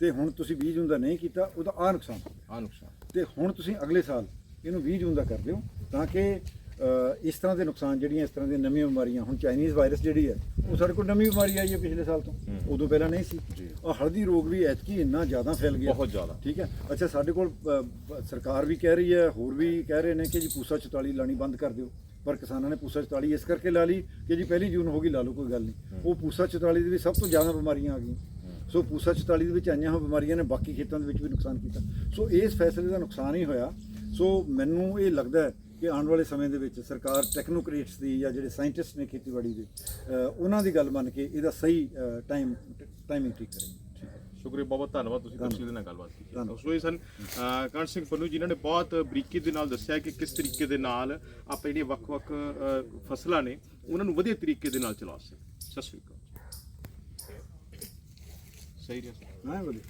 ਤੇ ਹੁਣ ਤੁਸੀਂ 20 ਜੂਨ ਦਾ ਨਹੀਂ ਕੀਤਾ ਉਹਦਾ ਆ ਨੁਕਸਾਨ ਆ ਨੁਕਸਾਨ ਤੇ ਹੁਣ ਤੁਸੀਂ ਅਗਲੇ ਸਾਲ ਇਹਨੂੰ 20 ਜੂਨ ਦਾ ਕਰ ਦਿਓ ਤਾਂ ਕਿ ਇਸ ਤਰ੍ਹਾਂ ਦੇ ਨੁਕਸਾਨ ਜਿਹੜੀਆਂ ਇਸ ਤਰ੍ਹਾਂ ਦੀਆਂ ਨਵੀਆਂ ਬਿਮਾਰੀਆਂ ਹੁਣ ਚਾਈਨੀਜ਼ ਵਾਇਰਸ ਜਿਹੜੀ ਹੈ ਉਹ ਸਾਡੇ ਕੋਲ ਨਵੀਂ ਬਿਮਾਰੀ ਆਈ ਹੈ ਪਿਛਲੇ ਸਾਲ ਤੋਂ। ਉਦੋਂ ਪਹਿਲਾਂ ਨਹੀਂ ਸੀ। ਉਹ ਹਲਦੀ ਰੋਗ ਵੀ ਐਤਕੀ ਇੰਨਾ ਜ਼ਿਆਦਾ ਫੈਲ ਗਿਆ। ਬਹੁਤ ਜ਼ਿਆਦਾ। ਠੀਕ ਹੈ? ਅੱਛਾ ਸਾਡੇ ਕੋਲ ਸਰਕਾਰ ਵੀ ਕਹਿ ਰਹੀ ਹੈ ਹੋਰ ਵੀ ਕਹਿ ਰਹੇ ਨੇ ਕਿ ਜੀ ਪੂਸਾ 44 ਲਾਣੀ ਬੰਦ ਕਰ ਦਿਓ। ਪਰ ਕਿਸਾਨਾਂ ਨੇ ਪੂਸਾ 44 ਇਸ ਕਰਕੇ ਲਾ ਲਈ ਕਿ ਜੀ ਪਹਿਲੀ ਜੂਨ ਹੋ ਗਈ ਲਾ ਲਓ ਕੋਈ ਗੱਲ ਨਹੀਂ। ਉਹ ਪੂਸਾ 44 ਦੇ ਵਿੱਚ ਸਭ ਤੋਂ ਜ਼ਿਆਦਾ ਬਿਮਾਰੀਆਂ ਆ ਗਈਆਂ। ਸੋ ਪੂਸਾ 44 ਦੇ ਵਿੱਚ ਆਈਆਂ ਹੋਈਆਂ ਬਿਮਾਰੀਆਂ ਨੇ ਬਾਕੀ ਖੇਤਾਂ ਦੇ ਵਿੱਚ ਵੀ ਨੁਕਸਾਨ ਕੀਤਾ। ਸੋ ਇਸ ਫੈਸਲੇ ਦਾ ਨੁਕਸਾਨ ਹੀ ਹੋਇਆ। ਸੋ ਮੈਨੂੰ ਇਹ ਲੱਗਦਾ ਹੈ ਕਿ ਆਉਣ ਵਾਲੇ ਸਮੇਂ ਦੇ ਵਿੱਚ ਸਰਕਾਰ ਟੈਕਨੋਕ੍ਰੇਟਸ ਦੀ ਜਾਂ ਜਿਹੜੇ ਸਾਇੰਟਿਸਟ ਨੇ ਖੇਤੀਬਾੜੀ ਦੇ ਉਹਨਾਂ ਦੀ ਗੱਲ ਮੰਨ ਕੇ ਇਹਦਾ ਸਹੀ ਟਾਈਮ ਟਾਈਮਿੰਗ ਠੀਕ ਕਰੇਗੀ। ਸ਼ੁਕਰੀਆ ਬਹੁਤ ਧੰਨਵਾਦ ਤੁਸੀਂ ਤਫਸੀਲ ਦੇ ਨਾਲ ਗੱਲਬਾਤ ਕੀਤੀ। ਸੋ ਇਹ ਸਨ ਕਾਂਟ ਸਿੰਘ ਪੰਨੂ ਜਿਨ੍ਹਾਂ ਨੇ ਬਹੁਤ ਬਰੀਕੀ ਦੇ ਨਾਲ ਦੱਸਿਆ ਕਿ ਕਿਸ ਤਰੀਕੇ ਦੇ ਨਾਲ ਆਪਾਂ ਜਿਹੜੀਆਂ ਵੱਖ-ਵੱਖ ਫਸਲਾਂ ਨੇ ਉਹਨਾਂ ਨੂੰ ਵਧੀਆ ਤਰੀਕੇ ਦੇ ਨਾਲ ਚਲਾ ਸਕਦੇ ਸਤਿ ਸ਼੍ਰੀ ਅਕਾਲ। ਸਹੀ ਰਿਹਾ ਹਾਂ ਬੋਲੀ